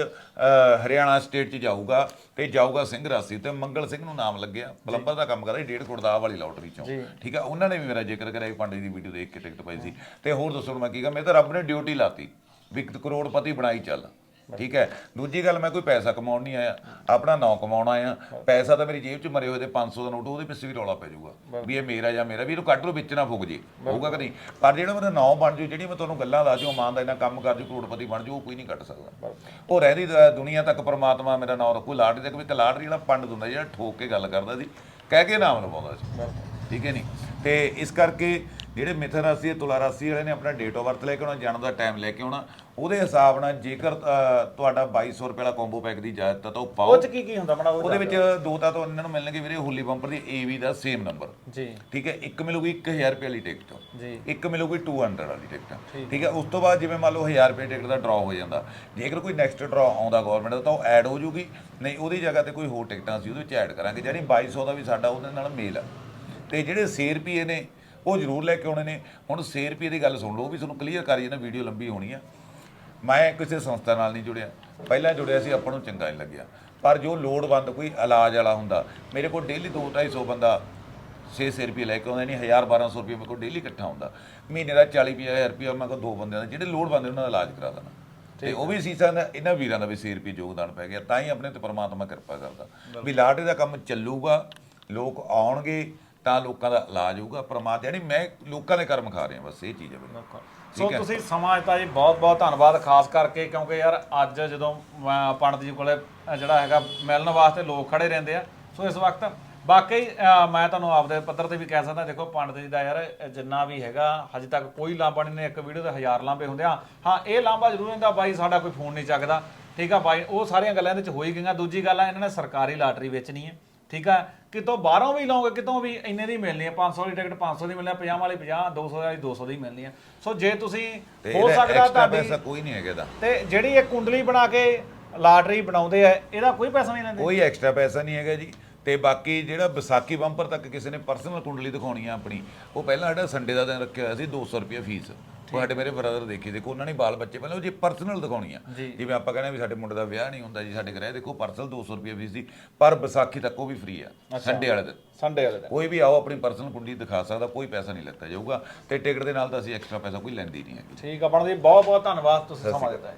ਹਰਿਆਣਾ ਸਟੇਟ 'ਚ ਜਾਊਗਾ ਤੇ ਜਾਊਗਾ ਸਿੰਘ ਰਾਸੀ ਤੇ ਮੰਗਲ ਸਿੰਘ ਨੂੰ ਨਾਮ ਲੱਗਿਆ। ਪਲੰਬਰ ਦਾ ਕੰਮ ਕਰਦਾ 1.5 ਕਰੋੜ ਦਾ ਆਹ ਵਾਲੀ ਲੋਟਰੀ ਚੋਂ। ਠੀਕ ਆ? ਉਹਨਾਂ ਨੇ ਵੀ ਮੇਰਾ ਜ਼ਿਕਰ ਕਰਿਆ ਪਾਂਡੇ ਦੀ ਵੀਡੀਓ ਦੇਖ ਕੇ ਟਿਕਟ ਪਾਈ ਸੀ। ਤੇ ਹੋਰ ਦੱਸੋ ਮੈਂ ਕੀ ਕਹਾਂ? ਮੈਂ ਤਾਂ ਰੱਬ ਨੇ ਡਿਊਟੀ ਲਾਤੀ। ਵੀ ਕਰੋੜਪਤੀ ਬਣਾਈ ਚੱਲ। ਠੀਕ ਹੈ। ਦੂਜੀ ਗੱਲ, ਮੈਂ ਕੋਈ ਪੈਸਾ ਕਮਾਉਣ ਨਹੀਂ ਆਇਆ। ਆਪਣਾ ਨਾਂ ਕਮਾਉਣਾ ਆਇਆ। ਪੈਸਾ ਤਾਂ ਮੇਰੀ ਜੇਬ 'ਚ ਮਰੇ ਹੋਏ ਤੇ 500 ਦਾ ਨੋਟ, ਉਹਦੇ ਪਿੱਛੇ ਵੀ ਰੌਲਾ ਪੈ ਜਾਊਗਾ। ਵੀ ਇਹ ਮੇਰਾ ਜਾਂ ਮੇਰਾ, ਵੀ ਇਹਨੂੰ ਕੱਢ ਲਓ, ਵਿੱਚ ਨਾ ਫੁੱਕ ਜੇ। ਹੋਊਗਾ ਕਿ ਨਹੀਂ? ਪਰ ਜਿਹੜਾ ਮੇਰਾ ਨਾਂ ਬਣ ਜੂ ਜਿਹੜੀ ਮੈਂ ਤੁਹਾਨੂੰ ਗੱਲਾਂ ਦੱਸ ਜੂ ਦਾ ਨਾਲ ਕੰਮ ਕਰ ਜੂ, ਕਰੋੜਪਤੀ ਬਣ ਜੂ ਉਹ ਕੋਈ ਨਹੀਂ ਕੱਢ ਸਕਦਾ। ਉਹ ਰਹਿਦੀ ਦ- ਦੁਨੀਆ ਤੱਕ ਪਰਮਾਤਮਾ ਮੇਰਾ ਨਾਂ ਰੱਖੂ। ਲਾਟਰੀ ਤੱਕ ਵੀ ਇੱਕ ਲਾਟਰੀ ਜਿਹੜਾ ਪੰਡਤ ਹੁੰਦਾ, ਜਿਹੜਾ ਠੋਕ ਕੇ ਗੱਲ ਕਰਦਾ ਸੀ। ਕਹਿ ਕੇ ਨਾਮ ਲਵਾਉਂਦਾ ਸੀ। ਠੀਕ ਹੈ ਨਹੀਂ? ਤੇ ਇਸ ਕਰਕੇ ਜਿਹੜੇ ਮਿਥਨ ਰਾਸ਼ੀ ਤੇ ਤੁਲਾ ਰਾਸ਼ੀ ਵਾਲੇ ਨੇ ਆਪਣਾ ਡੇਟ ਆਫ ਬਰਥ ਲੈ ਕੇ ਆਉਣਾ, ਜਨਮ ਦਾ ਟਾਈਮ ਲੈ ਕੇ ਆਉਣਾ ਉਹਦੇ ਹਿਸਾਬ ਨਾਲ ਜੇਕਰ ਅ, ਤੁਹਾਡਾ 2200 ਰੁਪਏ ਵਾਲਾ ਕੰਬੋ ਪੈਕ ਦੀ ਇਜਾਜ਼ਤ ਤਾਂ ਉਹ ਪਾਓ। ਉਹ ਚ ਕੀ ਕੀ ਹੁੰਦਾ ਉਹ ਉਹਦੇ ਵਿੱਚ ਦੋ ਤਾਂ ਤੁਹਾਨੂੰ ਇਹਨਾਂ ਨੂੰ ਮਿਲਣਗੇ ਵੀਰੇ ਹੋਲੀ ਬੰਪਰ ਦੀ ਏਵੀ ਦਾ ਸੇਮ ਨੰਬਰ ਜੀ। ਠੀਕ ਹੈ ਇੱਕ ਮਿਲੂਗੀ 1000 ਰੁਪਏ ਵਾਲੀ ਟਿਕਟ ਜੀ। ਇੱਕ ਮਿਲੂਗੀ 200 ਵਾਲੀ ਟਿਕਟ ਠੀਕ। ਹੈ ਉਸ ਤੋਂ ਬਾਅਦ ਜਿਵੇਂ ਮੰਨ ਲਓ 1000 ਰੁਪਏ ਟਿਕਟ ਦਾ ਡਰਾਅ ਹੋ ਜਾਂਦਾ। ਜੇਕਰ ਕੋਈ ਨੈਕਸਟ ਡਰਾਅ ਆਉਂਦਾ ਗਵਰਨਮੈਂਟ ਦਾ ਤਾਂ ਉਹ ਐਡ ਹੋ ਜੂਗੀ। ਨਹੀਂ ਉਹਦੀ ਜਗ੍ਹਾ ਤੇ ਕੋਈ ਹੋਰ ਟਿਕਟਾਂ ਸੀ ਉਹਦੇ ਵਿੱਚ ਐਡ ਕਰਾਂਗੇ। ਜਿਹੜੀ 2200 ਦਾ ਵੀ ਸਾਡਾ ਉਹਦੇ ਨਾਲ ਮੇਲ ਆ। ਤੇ ਜਿਹੜੇ 100 ਰੁਪਏ ਨੇ ਉਹ ਜ਼ਰੂਰ ਲੈ ਕੇ ਆਉਣੇ ਨੇ। ਹੁਣ 100 ਰੁਪਏ ਦੀ ਗੱਲ ਸੁਣ ਲਓ ਉਹ ਵੀ ਤੁਹਾਨੂੰ ਕਲੀਅਰ ਕਰੀ ਨਾ ਵੀਡੀਓ ਲੰਬੀ ਹੋਣੀ ਆ। ਮੈਂ ਕਿਸੇ ਸੰਸਥਾ ਨਾਲ ਨਹੀਂ ਜੁੜਿਆ। ਪਹਿਲਾਂ ਜੁੜਿਆ ਸੀ ਆਪਾਂ ਨੂੰ ਚੰਗਾ ਨਹੀਂ ਲੱਗਿਆ। ਪਰ ਜੋ ਲੋੜਵੰਦ ਕੋਈ ਇਲਾਜ ਵਾਲਾ ਹੁੰਦਾ ਮੇਰੇ ਕੋਲ ਡੇਲੀ 2-250 ਬੰਦਾ 600 ਰੁਪਏ ਲੈ ਕੇ ਆਉਂਦੇ ਨਹੀਂ 1000-1200 ਰੁਪਏ ਮੇਰੇ ਕੋਲ ਡੇਲੀ ਇਕੱਠਾ ਹੁੰਦਾ। ਮਹੀਨੇ ਦਾ 40-50000 ਰੁਪਏ ਮੈਂ ਕੋਲ ਦੋ ਬੰਦਿਆਂ ਦਾ ਜਿਹੜੇ ਲੋੜਵੰਦ ਨੇ ਉਹਨਾਂ ਦਾ ਇਲਾਜ ਕਰਾ ਦੇਣਾ। ਤੇ ਉਹ ਵੀ ਸੀਸਾਂ ਦਾ ਇਹਨਾਂ ਵੀਰਾਂ ਦਾ ਵੀ 6 ਰੁਪਏ ਯੋਗਦਾਨ ਪੈ ਗਿਆ ਤਾਂ ਹੀ ਆਪਣੇ ਤੇ ਪਰਮਾਤਮਾ ਕਿਰਪਾ ਕਰਦਾ। ਵੀ ਲਾਟਰੀ ਦਾ ਕੰਮ ਚੱਲੂਗਾ ਲੋਕ ਆਉਣਗੇ ਤਾਂ ਲੋਕਾਂ ਦਾ ਇਲਾਜ ਹੋਊਗਾ ਪਰਮਾਤਮਾ ਯਾਨੀ ਮੈਂ ਲੋਕਾਂ ਦੇ ਕਰਮ ਖਾ ਰਿਹਾ ਬਸ ਇਹ ਚੀਜ਼ ਹੈ ਸੋ ਤੁਸੀਂ ਸਮਾਂ ਦਿੱਤਾ ਜੀ ਬਹੁਤ ਬਹੁਤ ਧੰਨਵਾਦ ਖਾਸ ਕਰਕੇ ਕਿਉਂਕਿ ਯਾਰ ਅੱਜ ਜਦੋਂ ਪੰਡਤ ਜੀ ਕੋਲੇ ਜਿਹੜਾ ਹੈਗਾ ਮਿਲਣ ਵਾਸਤੇ ਲੋਕ ਖੜੇ ਰਹਿੰਦੇ ਆ ਸੋ ਇਸ ਵਕਤ ਬਾਕੀ ਮੈਂ ਤੁਹਾਨੂੰ ਆਪਦੇ ਪੱਧਰ ਤੇ ਵੀ ਕਹਿ ਸਕਦਾ ਦੇਖੋ ਪੰਡਤ ਜੀ ਦਾ ਯਾਰ ਜਿੰਨਾ ਵੀ ਹੈਗਾ ਹਜੇ ਤੱਕ ਕੋਈ ਲਾਂਭਾ ਨਹੀਂ ਨੇ ਇੱਕ ਵੀਡੀਓ ਤੇ ਹਜ਼ਾਰ ਲਾਂਭੇ ਹੁੰਦੇ ਆ। ਹਾਂ ਇਹ ਲਾਂਭਾ ਜ਼ਰੂਰ ਹੁੰਦਾ ਬਾਈ ਸਾਡਾ ਕੋਈ ਫੋਨ ਨਹੀਂ ਚੱਕਦਾ ਠੀਕ ਆ ਬਾਈ ਉਹ ਸਾਰੀਆਂ ਗੱਲਾਂ ਇਹਦੇ ਚ ਹੋ ਹੀ ਗਈਆਂ ਦੂਜੀ ਗੱਲ ਆ ਇਹਨਾਂ ਨੇ ਸਰਕਾਰੀ ਲਾਟਰੀ ਵੇਚਣੀ ਹੈ। ਠੀਕ ਆ? ਕਿਤੋਂ ਬਾਹਰੋਂ ਵੀ ਲਓਗੇ ਕਿਤੋਂ ਵੀ ਇੰਨੇ ਦੀ ਮਿਲਣੀ ਹੈ 500 ਦੀ ਟਿਕਟ 500 ਦੀ ਮਿਲਣੀ ਹੈ 50 ਵਾਲੀ 50 200 ਵਾਲੀ 200 ਦੀ ਮਿਲਣੀ ਹੈ ਸੋ ਜੇ ਤੁਸੀਂ ਤੇ ਹੋ ਇਹਦਾ ਸਕਦਾ extra ਤੁਹਾਡੀ ਪੈਸਾ ਕੋਈ ਨਹੀਂ ਹੈਗਾ ਇਹਦਾ। ਤੇ ਜਿਹੜੀ ਇਹ ਕੁੰਡਲੀ ਬਣਾ ਕੇ ਲਾਟਰੀ ਬਣਾਉਂਦੇ ਆ ਇਹਦਾ ਕੋਈ ਪੈਸਾ ਨਹੀਂ ਲੈਂਦੇ? ਕੋਈ ਐਕਸਟਰਾ ਪੈਸਾ ਨਹੀਂ ਹੈਗਾ ਜੀ। ਤੇ ਬਾਕੀ ਜਿਹੜਾ ਵਿਸਾਖੀ ਬੰਪਰ ਤੱਕ ਕਿਸੇ ਨੇ ਪਰਸਨਲ ਕੁੰਡਲੀ ਦਿਖਾਉਣੀ ਆ ਆਪਣੀ ਉਹ ਪਹਿਲਾਂ ਸਾਡਾ ਸੰਡੇ ਦਾ ਦਿਨ ਰੱਖਿਆ ਹੋਇਆ ਸੀ 200 ਰੁਪਏ ਫੀਸ ਸਾਡੇ ਮੇਰੇ ਬ੍ਰਦਰ ਦੇਖੀ ਦੇਖੋ ਉਹਨਾਂ ਨੇ ਬਾਲ ਬੱਚੇ ਪਹਿਲਾਂ ਉਹ ਜੀ ਪਰਸਨਲ ਦਿਖਾਉਣੀ ਆ। ਜਿਵੇਂ ਆਪਾਂ ਕਹਿੰਦੇ ਵੀ ਸਾਡੇ ਮੁੰਡੇ ਦਾ ਵਿਆਹ ਨਹੀਂ ਹੁੰਦਾ ਜੀ ਸਾਡੇ ਘਰੇ ਦੇਖੋ ਪਰਸਨਲ 200 ਰੁਪਏ ਫੀਸ ਦੀ ਪਰ ਵਿਸਾਖੀ ਤੱਕ ਉਹ ਵੀ ਫ੍ਰੀ ਆ ਸੰਡੇ ਵਾਲੇ ਦਿਨ। ਸੰਡੇ ਵਾਲੇ ਦਿਨ। ਕੋਈ ਵੀ ਆਓ ਆਪਣੀ ਪਰਸਨਲ ਕੁੰਡਲੀ ਦਿਖਾ ਸਕਦਾ ਕੋਈ ਪੈਸਾ ਨਹੀਂ ਲੱਗਦਾ ਜਾਊਗਾ। ਤੇ ਟਿਕਟ ਦੇ ਨਾਲ ਤਾਂ ਅਸੀਂ ਐਕਸਟਰਾ ਪੈਸਾ ਕੋਈ ਲੈਂਦੀ ਨਹੀਂ ਹੈਗੀ। ਠੀਕ ਆ ਬਣਦੀ ਬਹੁਤ ਬਹੁਤ ਧੰਨਵਾਦ ਤੁਸੀਂ ਸਮਾਂ ਦਿੱਤਾ